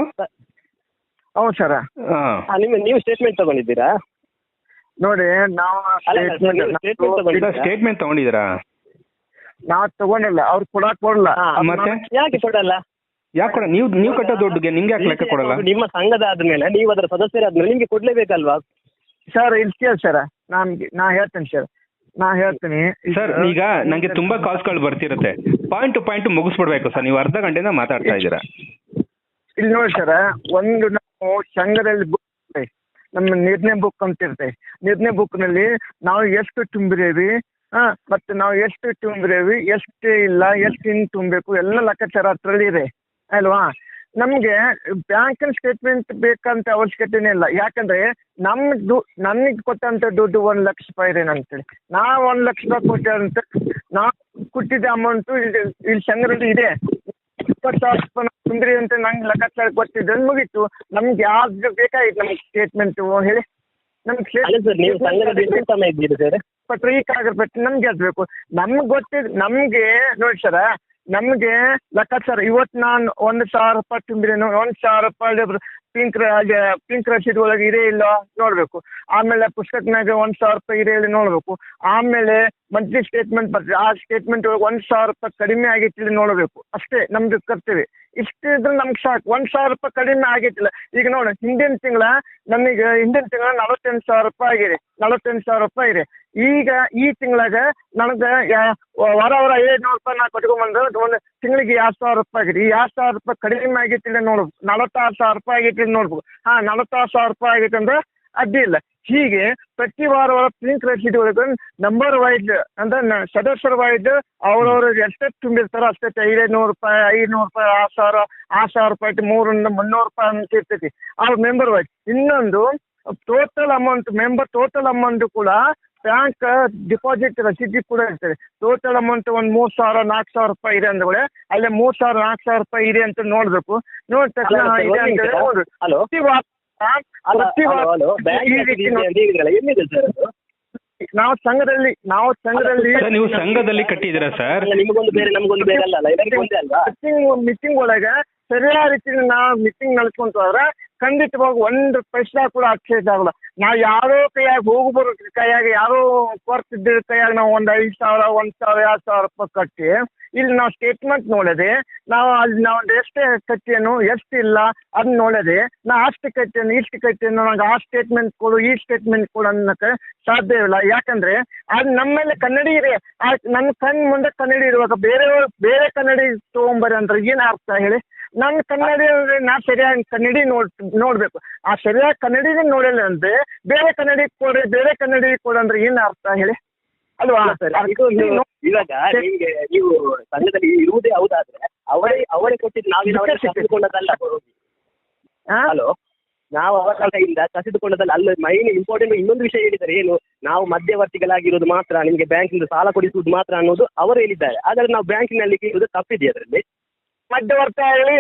ಹೌದು ಸರ. ಹಾ. ನಿಮ್ಮ ನೀವು ಸ್ಟೇಟ್ಮೆಂಟ್ ತಗೊಂಡಿದ್ದೀರಾ? ನೋಡಿ ನಾವು ಅಲ್ಲ, ಅಲ್ಲ, statement ನೀವು statement ತಗೊಂಡಿದ್ದೀರಾ? ಸ್ಟೇಟ್ಮೆಂಟ್ ತಗೊಂಡಿದ್ದೀರಾ? ನಾವು ತಗೊಂಡಿಲ್ಲ ಅವ್ರು ಕೊಡಕ್ ಕೊಡಲ್ಲ. ಹಾ, ಮತ್ತೆ? ಯಾಕೆ ಕೊಡಲ್ಲ? ಯಾಕೆ ಕೊಡ ನೀವು ನೀವು ಕಟ್ಟೋ ದುಡ್ಡುಗೆ ನಿಮ್ಗೆ ಯಾಕೆ ಲೆಕ್ಕ ಕೊಡಲ್ಲ? ನಿಮ್ಮ ಸಂಘದ ಆದ್ಮೇಲೆ ನೀವು ಅದರ ಸದಸ್ಯರಾದ್ಮೇಲೆ ನಿಮ್ಗೆ ಕೊಡ್ಲೇಬೇಕಲ್ವಾ? ಸರ್ ಇಲ್ಲಿ ಕೇಳಿ ಸರ್. ನಾನು ನಾ ಹೇಳ್ತೇನೆ ಸರ್. ನಾ ಹೇಳ್ತೀನಿ. ಸರ್ ಈಗ ನಂಗೆ ತುಂಬಾ ಕಾಲ್ಸ್ಗಳು ಬರ್ತಿರುತ್ತೆ. ಪಾಯಿಂಟ್ ಟು ಪಾಯಿಂಟ್ ಮುಗಿಸ್ಬಿಡ್ಬೇಕು ಸರ್ ನೀವು ಅರ್ಧ ಗಂಟೆಯಿಂದ ಮಾತಾಡ್ತಾ ಇದ್ದೀರಾ? ಇಲ್ಲಿ ನೋಡಿ ಸರ್ ಒಂದು ನಾವು ಸಂಘದಲ್ಲಿ ಬುಕ್ ನಮ್ಮ ನಿರ್ಣಯ ಬುಕ್ ಅಂತ ಇರುತ್ತೆ ನಿರ್ಣಯ ಬುಕ್ನಲ್ಲಿ ನಾವು ಎಷ್ಟು ತುಂಬಿರೇವಿ ಹಾ ಮತ್ತೆ ನಾವು ಎಷ್ಟು ತುಂಬಿರೇವಿ ಎಷ್ಟು ಇಲ್ಲ ಎಷ್ಟು ಹಿಂಗ್ ತುಂಬಬೇಕು ಎಲ್ಲ ಲೆಕ್ಕಾಚಾರ ಅದ್ರಲ್ಲಿ ಇದೆ ಅಲ್ವಾ? ನಮಗೆ ಬ್ಯಾಂಕಿನ ಸ್ಟೇಟ್ಮೆಂಟ್ ಬೇಕಂತ ಅವಶ್ಯಕತೆನೇ ಇಲ್ಲ. ಯಾಕಂದ್ರೆ ನಮ್ ನನಗೆ ಕೊಟ್ಟಂತ ದುಡ್ಡು ಒಂದ್ ಲಕ್ಷ ರೂಪಾಯಿ ಇದೆ ಅಂತೇಳಿ ನಾ ಒಂದು ಲಕ್ಷ ರೂಪಾಯಿ ಅಂತ ನಾ ಕೊಟ್ಟಿದ್ದ ಅಮೌಂಟ್ ಇಲ್ಲಿ ಇಲ್ಲಿ ಸಂಘದಲ್ಲಿ ಇದೆ. ಇಪ್ಪತ್ತು ಸಾವಿರ ರೂಪಾಯಿ ನಾವು ತುಂಬಿರಿ ಅಂತ ನಂಗೆ ಲೆಕ್ಕಾಚಾರ ಕೊಟ್ಟಿದ್ದು ಮುಗೀತು. ನಮ್ಗೆ ಯಾವ್ದು ಬೇಕಾಗಿತ್ತು ನಮ್ಗೆ ಸ್ಟೇಟ್ಮೆಂಟ್ ಹೇಳಿ. ನಮ್ಗೆ ಅಲ್ಲ ಸರ್ ನೀವು ಸಂಘದಲ್ಲಿ ನಮ್ಗೆ ಅದು ನಮ್ಗೆ ಅದ್ಬೇಕು ನಮ್ಗೆ ಗೊತ್ತಿದ್ ನಮ್ಗೆ ನೋಡಿ ಸರ ನಮ್ಗೆ ಲೆಕ್ಕಾಚಾರ ಇವತ್ತು ನಾನು ಒಂದ್ ಸಾವಿರ ರೂಪಾಯಿ ತುಂಬಿರೇನು ಒಂದ್ ಸಾವಿರ ರೂಪಾಯಿ ಪಿಂಕ್ ಪಿಂಕ್ ರಶೀದ್ ಒಳಗೆ ಇದೆ ಇಲ್ಲ ನೋಡ್ಬೇಕು. ಆಮೇಲೆ ಪುಸ್ತಕನಾಗ ಒಂದ್ ಸಾವಿರ ರೂಪಾಯಿ ಇದೆ ಇಲ್ಲ ನೋಡ್ಬೇಕು. ಆಮೇಲೆ ಮಂತ್ಲಿ ಸ್ಟೇಟ್ಮೆಂಟ್ ಬರ್ತದೆ ಆ ಸ್ಟೇಟ್ಮೆಂಟ್ ಒಳಗೆ ಒಂದ್ ಸಾವಿರ ರೂಪಾಯಿ ಕಡಿಮೆ ಆಗೈತಿಲ್ಲ ನೋಡಬೇಕು. ಅಷ್ಟೇ ನಮ್ದು ಕರ್ತವ್ಯ. ಇಷ್ಟು ಇದ್ರೆ ನಮ್ಗೆ ಸಾಕು. ಒಂದ್ ಸಾವಿರ ರೂಪಾಯಿ ಕಡಿಮೆ ಆಗೈತಿಲ್ಲ ಈಗ ನೋಡಿ, ಹಿಂದಿನ ತಿಂಗಳ ನಮಗೆ ಹಿಂದಿನ ತಿಂಗಳ ನಲವತ್ತೆಂಟು ಸಾವಿರ ರೂಪಾಯಿ ಆಗಿದೆ. ನಲವತ್ತೆಂಟು ಸಾವಿರ ರೂಪಾಯಿ ಇದೆ. ಈಗ ಈ ತಿಂಗಳಾಗ ನನಗೆ ವಾರ ವಾರ ಐನೂರು ರೂಪಾಯಿ ನಾ ಕಟ್ಕೊಂಡ್ಬಂದ್ರೆ ಒಂದು ತಿಂಗಳಿಗೆ ಎರಡು ಸಾವಿರ ರೂಪಾಯಿ ಆಗಿದೆ. ಈ ಎರಡು ಸಾವಿರ ರೂಪಾಯಿ ಕಡಿಮೆ ಆಗೈತಿಲ್ಲ ನೋಡ್ಬೇಕು. ನಲವತ್ತಾರು ಸಾವಿರ ರೂಪಾಯಿ ಆಗೈತಿ ನೋಡ್ಬೇಕು. ಹಾ, ನಲವತ್ತಾರು ಸಾವಿರ ರೂಪಾಯಿ ಆಗೈತೆ ಅಂದ್ರೆ ಅಡ್ಡಿಲ್ಲ ಹೀಗೆ ಪ್ರತಿ ವಾರ ಪಿಂಕ್ ರಸೀದಿ ಒಳಗೆ ನಂಬರ್ ವೈಸ್ ಅಂದ್ರೆ ಸದಸ್ಯರ ವೈಸ್ ಅವ್ರವ್ರ ಎಷ್ಟೇ ತುಂಬಿರ್ತಾರೋ ಅಷ್ಟೇ ಐನೂರು ರೂಪಾಯಿ ಐನೂರು ರೂಪಾಯಿ ಆ ಸಾವಿರ ಆ ಸಾವಿರ ರೂಪಾಯಿ ಮೂರಿಂದ ಮುನ್ನೂರು ರೂಪಾಯಿ ಅಂತ ಇರ್ತೈತಿ. ಅವ್ರ ಮೆಂಬರ್ ವೈಸ್ ಇನ್ನೊಂದು total amount member total amount ಕೂಡ ಬ್ಯಾಂಕ್ ಡಿಪಾಸಿಟ್ ರಸೀದಿ ಕೂಡ ಇರ್ತದೆ. ಟೋಟಲ್ ಅಮೌಂಟ್ ಒಂದು ಮೂರು ಸಾವಿರ ನಾಲ್ಕು ಸಾವಿರ ರೂಪಾಯಿ ಇದೆ ಅಂದ್ರೆ ಅಲ್ಲೇ ಮೂರ್ ಸಾವಿರ ನಾಲ್ಕು ಸಾವಿರ ರೂಪಾಯಿ ಇದೆ ಅಂತ ನೋಡ್ಬೇಕು. ನೋಡಿದ ತಕ್ಷಣ ಇದೆ ಅಂತ ನಾವು ಸಂಘದಲ್ಲಿ ನಾವು ಸಂಘದಲ್ಲಿ ಸರ್ ನೀವು ಸಂಘದಲ್ಲಿ ಕಟ್ಟಿದ್ದೀರಾ ಸರ್? ನಿಮಗೊಂದು ಬೇರೆ ನಮಗೊಂದು ಬೇರೆ ಅಲ್ಲ ಅಲ್ಲ ಎಲ್ಲರಿಗೂ ಅಲ್ವಾ? ಮೀಟಿಂಗ್ ಮೀಟಿಂಗ್ ಒಳಗೆ ಸರಿಯಾದ ರೀತಿಯಲ್ಲಿ ನಾವು ಮೀಟಿಂಗ್ ನಡ್ಸ್ಕೊಂತ ಹೋದ್ರೆ ಖಂಡಿತವಾಗಿ ಒಂದು ಪೈಸಾ ಕೂಡ ಅಕ್ಷೇಪ ಆಗಲ್ಲ. ನಾವು ಯಾರೋ ಕೈಯಾಗ ಹೋಗಿ ಬರೋ ಕೈಯಾಗ ಯಾರೋ ಕೊರ್ತಿದ್ದ ಕೈಯಾಗ ನಾವು ಒಂದು ಐದು ಸಾವಿರ ಒಂದು ಸಾವಿರ ಎರಡು ಸಾವಿರ ರೂಪಾಯಿ ಕಟ್ಟಿ ಇಲ್ಲಿ ನಾವು ಸ್ಟೇಟ್ಮೆಂಟ್ ನೋಡದೆ, ನಾವು ಅಲ್ಲಿ ನಾವು ಎಷ್ಟೇ ಎಷ್ಟು ಇಲ್ಲ, ಅದನ್ನ ನೋಡದೆ, ನಾ ಅಷ್ಟು ಕಟ್ಟಿಯನ್ನು ಇಷ್ಟು ಕಟ್ಟಿಯನ್ನು ನಂಗೆ ಆ ಸ್ಟೇಟ್ಮೆಂಟ್ ಕೊಡು, ಈ ಸ್ಟೇಟ್ಮೆಂಟ್ ಕೊಡು ಸಾಧ್ಯ ಸಾಧ್ಯವಿಲ್ಲ ಯಾಕಂದ್ರೆ, ಅದು ನಮ್ಮ ಮೇಲೆ ಕನ್ನಡಿ ಇದೆ. ಆ ನನ್ನ ಕಣ್ ಮುಂದೆ ಕನ್ನಡಿ ಇರುವಾಗ ಬೇರೆ ಬೇರೆ ಕನ್ನಡಿ ತಗೊಂಬರ್ರಿ ಅಂದ್ರೆ ಏನು ಅರ್ಥ ಹೇಳಿ? ನನ್ನ ಕನ್ನಡಿ ಅಂದ್ರೆ ನಾ ಸರಿಯಾಗಿ ಕನ್ನಡಿ ನೋಡ್, ನೋಡ್ಬೇಕು. ಆ ಸರಿಯಾಗಿ ಕನ್ನಡಿನ ನೋಡಿಲ್ಲ ಅಂದ್ರೆ ಬೇರೆ ಕನ್ನಡಿ ಕೊಡ್ರಿ, ಬೇರೆ ಕನ್ನಡಿ ಕೊಡು ಅಂದ್ರೆ ಏನು ಅರ್ಥ ಹೇಳಿ? ಅಲ್ವಾ? ಇವಾಗ ನಿಮ್ಗೆ ನೀವು ಸಂಘದಲ್ಲಿ ಇರುವುದೇ ಹೌದಾದ್ರೆ ಅವರೇ ಅವರೇ ಕೊಟ್ಟಿದ್ದು ನಾವಿನ ಕಸಿದುಕೊಂಡದಲ್ಲ. ಹಲೋ? ನಾವು ಅವರ ಕಡೆಯಿಂದ ಕಸಿದುಕೊಂಡದಲ್ಲ ಅಲ್ಲ ಮೈನ್ ಇಂಪಾರ್ಟೆಂಟ್ ಇನ್ನೊಂದು ವಿಷಯ ಹೇಳಿದ್ದಾರೆ ಏನು? ನಾವು ಮಧ್ಯವರ್ತಿಗಳಾಗಿರೋದು ಮಾತ್ರ ನಿಮಗೆ ಬ್ಯಾಂಕಿಂದ ಸಾಲ ಕೊಡಿಸುವುದು ಮಾತ್ರ ಅನ್ನೋದು ಅವರು ಹೇಳಿದ್ದಾರೆ. ಆದರೆ ನಾವು ಬ್ಯಾಂಕಿನಲ್ಲಿ ಕೇಳುವುದು ತಪ್ಪಿದೆ ಅದರಲ್ಲಿ? ಮಧ್ಯವರ್ತಿ ಆಗಲಿ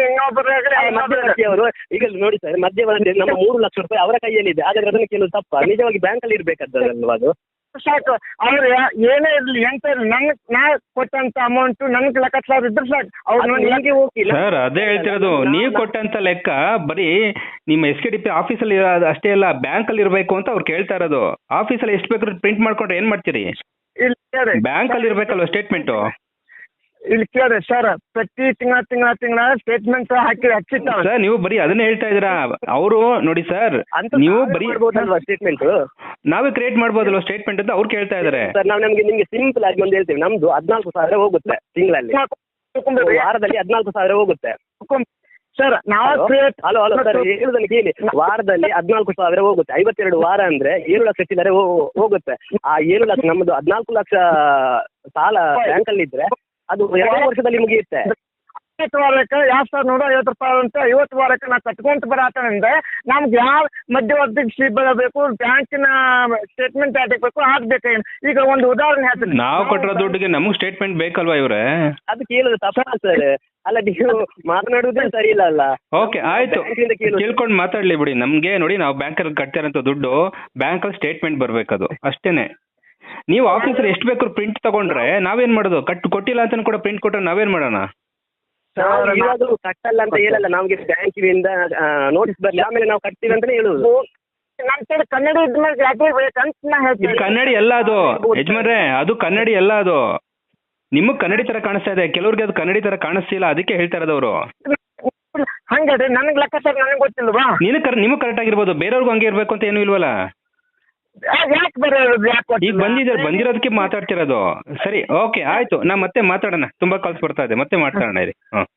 ಮಧ್ಯವರ್ತಿಯವರು ಈಗ ನೋಡಿ ಸರ್ ಮಧ್ಯವರ್ತಿ ನಮ್ಮ ಮೂರು ಲಕ್ಷ ರೂಪಾಯಿ ಅವರ ಕೈಯಲ್ಲಿದೆ. ಹಾಗಾದ್ರೆ ಅದನ್ನು ಕೇಳುವುದು ತಪ್ಪ? ನಿಜವಾಗಿ ಬ್ಯಾಂಕಲ್ಲಿ ಇರಬೇಕಾದ್ದಲ್ವಾ ಅದು? ಸಾಕು. ಅವ್ರು ಏನೇ ಇರ್ಲಿ ಎಂತ ಇರ್ಲಿ ನನ್ ನಾ ಕೊಟ್ಟಂತ ಅಮೌಂಟ್ ನನ್ ಲೆಕ್ಕ ಸಾವಿರ ಇದ್ರೆ ಸಾಕು. ಅವ್ರು ನನಗೆ ಹೋಗಿಲ್ಲ ಸರ್ ಅದೇ ಹೇಳ್ತಿರೋದು. ನೀವು ಕೊಟ್ಟಂತ ಲೆಕ್ಕ ಬರೀ ನಿಮ್ಮ ಎಸ್ ಕೆ ಡಿ ಪಿ ಆಫೀಸಲ್ಲಿ ಅಷ್ಟೇ ಅಲ್ಲ ಬ್ಯಾಂಕ್ ಅಲ್ಲಿ ಇರಬೇಕು ಅಂತ ಅವ್ರು ಕೇಳ್ತಾ ಇರೋದು. ಆಫೀಸಲ್ಲಿ ಎಷ್ಟು ಬೇಕಾದ್ರೂ ಪ್ರಿಂಟ್ ಮಾಡ್ಕೊಂಡ್ರೆ ಏನ್ ಮಾಡ್ತೀರಿ? ಬ್ಯಾಂಕ್ ಅಲ್ಲಿ ಇರ್ಬೇಕಲ್ವ ಸ್ಟೇಟ್ಮೆಂಟು ಇಲ್ಲಿ ಕೇಳ್ರಿ ಸರ್ ಪ್ರತಿ ತಿಂಗಳ ತಿಂಗಳ ತಿಂಗಳ ಸ್ಟೇಟ್ಮೆಂಟ್ ಹಾಕಿ ಹಚ್ಚಿರ್ತಾವೆ ಸರ್ ನೀವು ಬರೀ ಅದನ್ನೇ ಹೇಳ್ತಾ ಇದೀರಾ ಅವರು ನೋಡಿ ಸರ್ ಅಂತ ನೀವು ಬರೀ ಮಾಡ್ಬೋದಲ್ವಾ ಸ್ಟೇಟ್ಮೆಂಟ್ ನಾವೇ ಕ್ರಿಯೇಟ್ ಮಾಡ್ಬೋದಲ್ವಾ ಸ್ಟೇಟ್ಮೆಂಟ್ ಅಂತ ಅವ್ರು ಕೇಳ್ತಾ ಇದಾರೆ. ಸರ್ ನಾವು ನಮ್ಗೆ ನಿಮ್ಗೆ ಸಿಂಪಲ್ ಆಗಿ ಒಂದು ಹೇಳ್ತೀವಿ. ನಮ್ದು ಹದಿನಾಲ್ಕು ಸಾವಿರ ಹೋಗುತ್ತೆ ತಿಂಗಳಲ್ಲಿ. ವಾರದಲ್ಲಿ ಹದಿನಾಲ್ಕು ಸಾವಿರ ಹೋಗುತ್ತೆ. ಸರ್ ನಾವು ಕ್ರಿಯೇಟ್ ಹಲೋ ಹಲೋ ಸರ್ ಹೇಳುದನ್ನು ಕೇಳಿ. ವಾರದಲ್ಲಿ ಹದಿನಾಲ್ಕು ಸಾವಿರ ಹೋಗುತ್ತೆ. ಐವತ್ತೆರಡು ವಾರ ಅಂದ್ರೆ ಏಳು ಲಕ್ಷ ಚಿಲ್ಲರೆ ಹೋಗುತ್ತೆ. ಆ ಏಳು ಲಕ್ಷ ನಮ್ಮದು ಹದಿನಾಲ್ಕು ಲಕ್ಷ ಸಾಲ ಬ್ಯಾಂಕ್ ಅಲ್ಲಿ ಇದ್ರೆ ಅದು ಯಾವ ವರ್ಷದಲ್ಲಿ ಮುಗಿಯುತ್ತೆ? ಐವತ್ತು ವಾರಕ್ಕೆ ಎರಡ್ ಸಾವಿರದ ನೂರ ಐವತ್ತು ರೂಪಾಯಿ ಅಂತ ಐವತ್ತು ವಾರಕ್ಕೆ ನಾ ಕಟ್ಕೊಂತ ಬರತ್ತಂದ್ರೆ ನಮ್ಗೆ ಯಾವ ಮಧ್ಯವರ್ತಿ ಸಿಬಿಲ್ ಬೇಕು ಬ್ಯಾಂಕಿನ ಸ್ಟೇಟ್ಮೆಂಟ್ ಹಾಕಬೇಕು ಹಾಕ್ಬೇಕು ಈಗ ಒಂದು ಉದಾಹರಣೆ ಹೇಳ್ತೀನಿ. ನಾವು ಕೊಟ್ಟಿರೋ ದುಡ್ಡಿಗೆ ನಮಗ್ ಸ್ಟೇಟ್ಮೆಂಟ್ ಬೇಕಲ್ವಾ ಇವ್ರೆ? ಅದು ಕೇಳುದು ತಪ್ಪ ಸರ್ ಅಲ್ಲ ನೀವು ಮಾತನಾಡುವುದೇ ಸರಿ ಇಲ್ಲ ಅಲ್ಲ. ಓಕೆ ಆಯ್ತು. ಕೇಳ್ಕೊಂಡು ಮಾತಾಡ್ಲಿ ಬಿಡಿ. ನಮ್ಗೆ ನೋಡಿ ನಾವು ಬ್ಯಾಂಕಲ್ಲಿ ಕಟ್ತಾರಂತ ದುಡ್ಡು ಬ್ಯಾಂಕಲ್ಲಿ ಸ್ಟೇಟ್ಮೆಂಟ್ ಬರ್ಬೇಕದು. ಅಷ್ಟೇನೆ. ನೀವು ಆಫೀಸರ್ ಎಷ್ಟು ಬೇಕಾದ್ರೂ ಪ್ರಿಂಟ್ ತಗೊಂಡ್ರೆ ನಾವೇನ್ ಮಾಡೋದು? ಕಟ್ ಕೊಟ್ಟಿಲ್ಲ ಅಂತ ಕೂಡ ಪ್ರಿಂಟ್ ಕೊಟ್ರೆ ನಾವೇನ್ ಮಾಡೋಣ? ನಾವು ಇವಾಗಲೂ ಕಟ್ಟಲ್ಲ ಅಂತ ಹೇಳಲ್ಲ. ನಮ್ಗೆ ಬ್ಯಾಂಕಿನಿಂದ ನೋಟಿಸ್ ಬರ್ಲಿ. ಆಮೇಲೆ ನಾವು ಕಟ್ತೀವಿ ಅಂತಾನೆ ಹೇಳುದು. ನಮ್ ಕನ್ನಡ ಇದ್ಮೇಲೆ ಯಾಕೆ ಬೇಕಂತ ನಾ ಇದು ಹೇಳ್ತೀನಿ ಕನ್ನಡಿ ಎಲ್ಲ ಅದು. ಯಜಮಾನ್ರೆ ಅದು ಕನ್ನಡಿ ಎಲ್ಲ ಅದು. ನಿಮಗ್ ಕನ್ನಡಿ ತರ ಕಾಣಿಸ್ತಾ ಇದೆ. ಕೆಲವ್ರಿಗೆ ಅದು ಕನ್ನಡಿ ತರ ಕಾಣಿಸ್ತಿಲ್ಲ. ಅದಕ್ಕೆ ಹೇಳ್ತಾ ಇರೋದವ್ರು. ಹಂಗಾದ್ರೆ ನನಗ್ ಲೆಕ್ಕಾಚಾರ ನನಗೆ ಗೊತ್ತಿಲ್ವಾ? ನೀನು ಕರ್ ನಿಮಗ್ ಕರೆಕ್ಟ್ ಆಗಿರ್ಬೋದು. ಬೇರೆಯವ್ರಿಗೂ ಹಂಗೆ ಇರ್ಬೇಕು ಅಂತ ಏನು ಇಲ್ವಲ್ಲ? ಯಾಕೆ ಬರೋದು ಯಾಕೆ ಈಗ ಬಂದಿದೆ ಬಂದಿರೋದಕ್ಕೆ ಮಾತಾಡ್ತಿರೋದು. ಸರಿ ಓಕೆ ಆಯ್ತು. ನಾ ಮತ್ತೆ ಮಾತಾಡೋಣ. ತುಂಬಾ ಕಾಲ್ಸ್ ಬರ್ತಾ ಇದೆ. ಮತ್ತೆ ಮಾತಾಡೋಣ ಇರಿ. ಹ್ಮ್.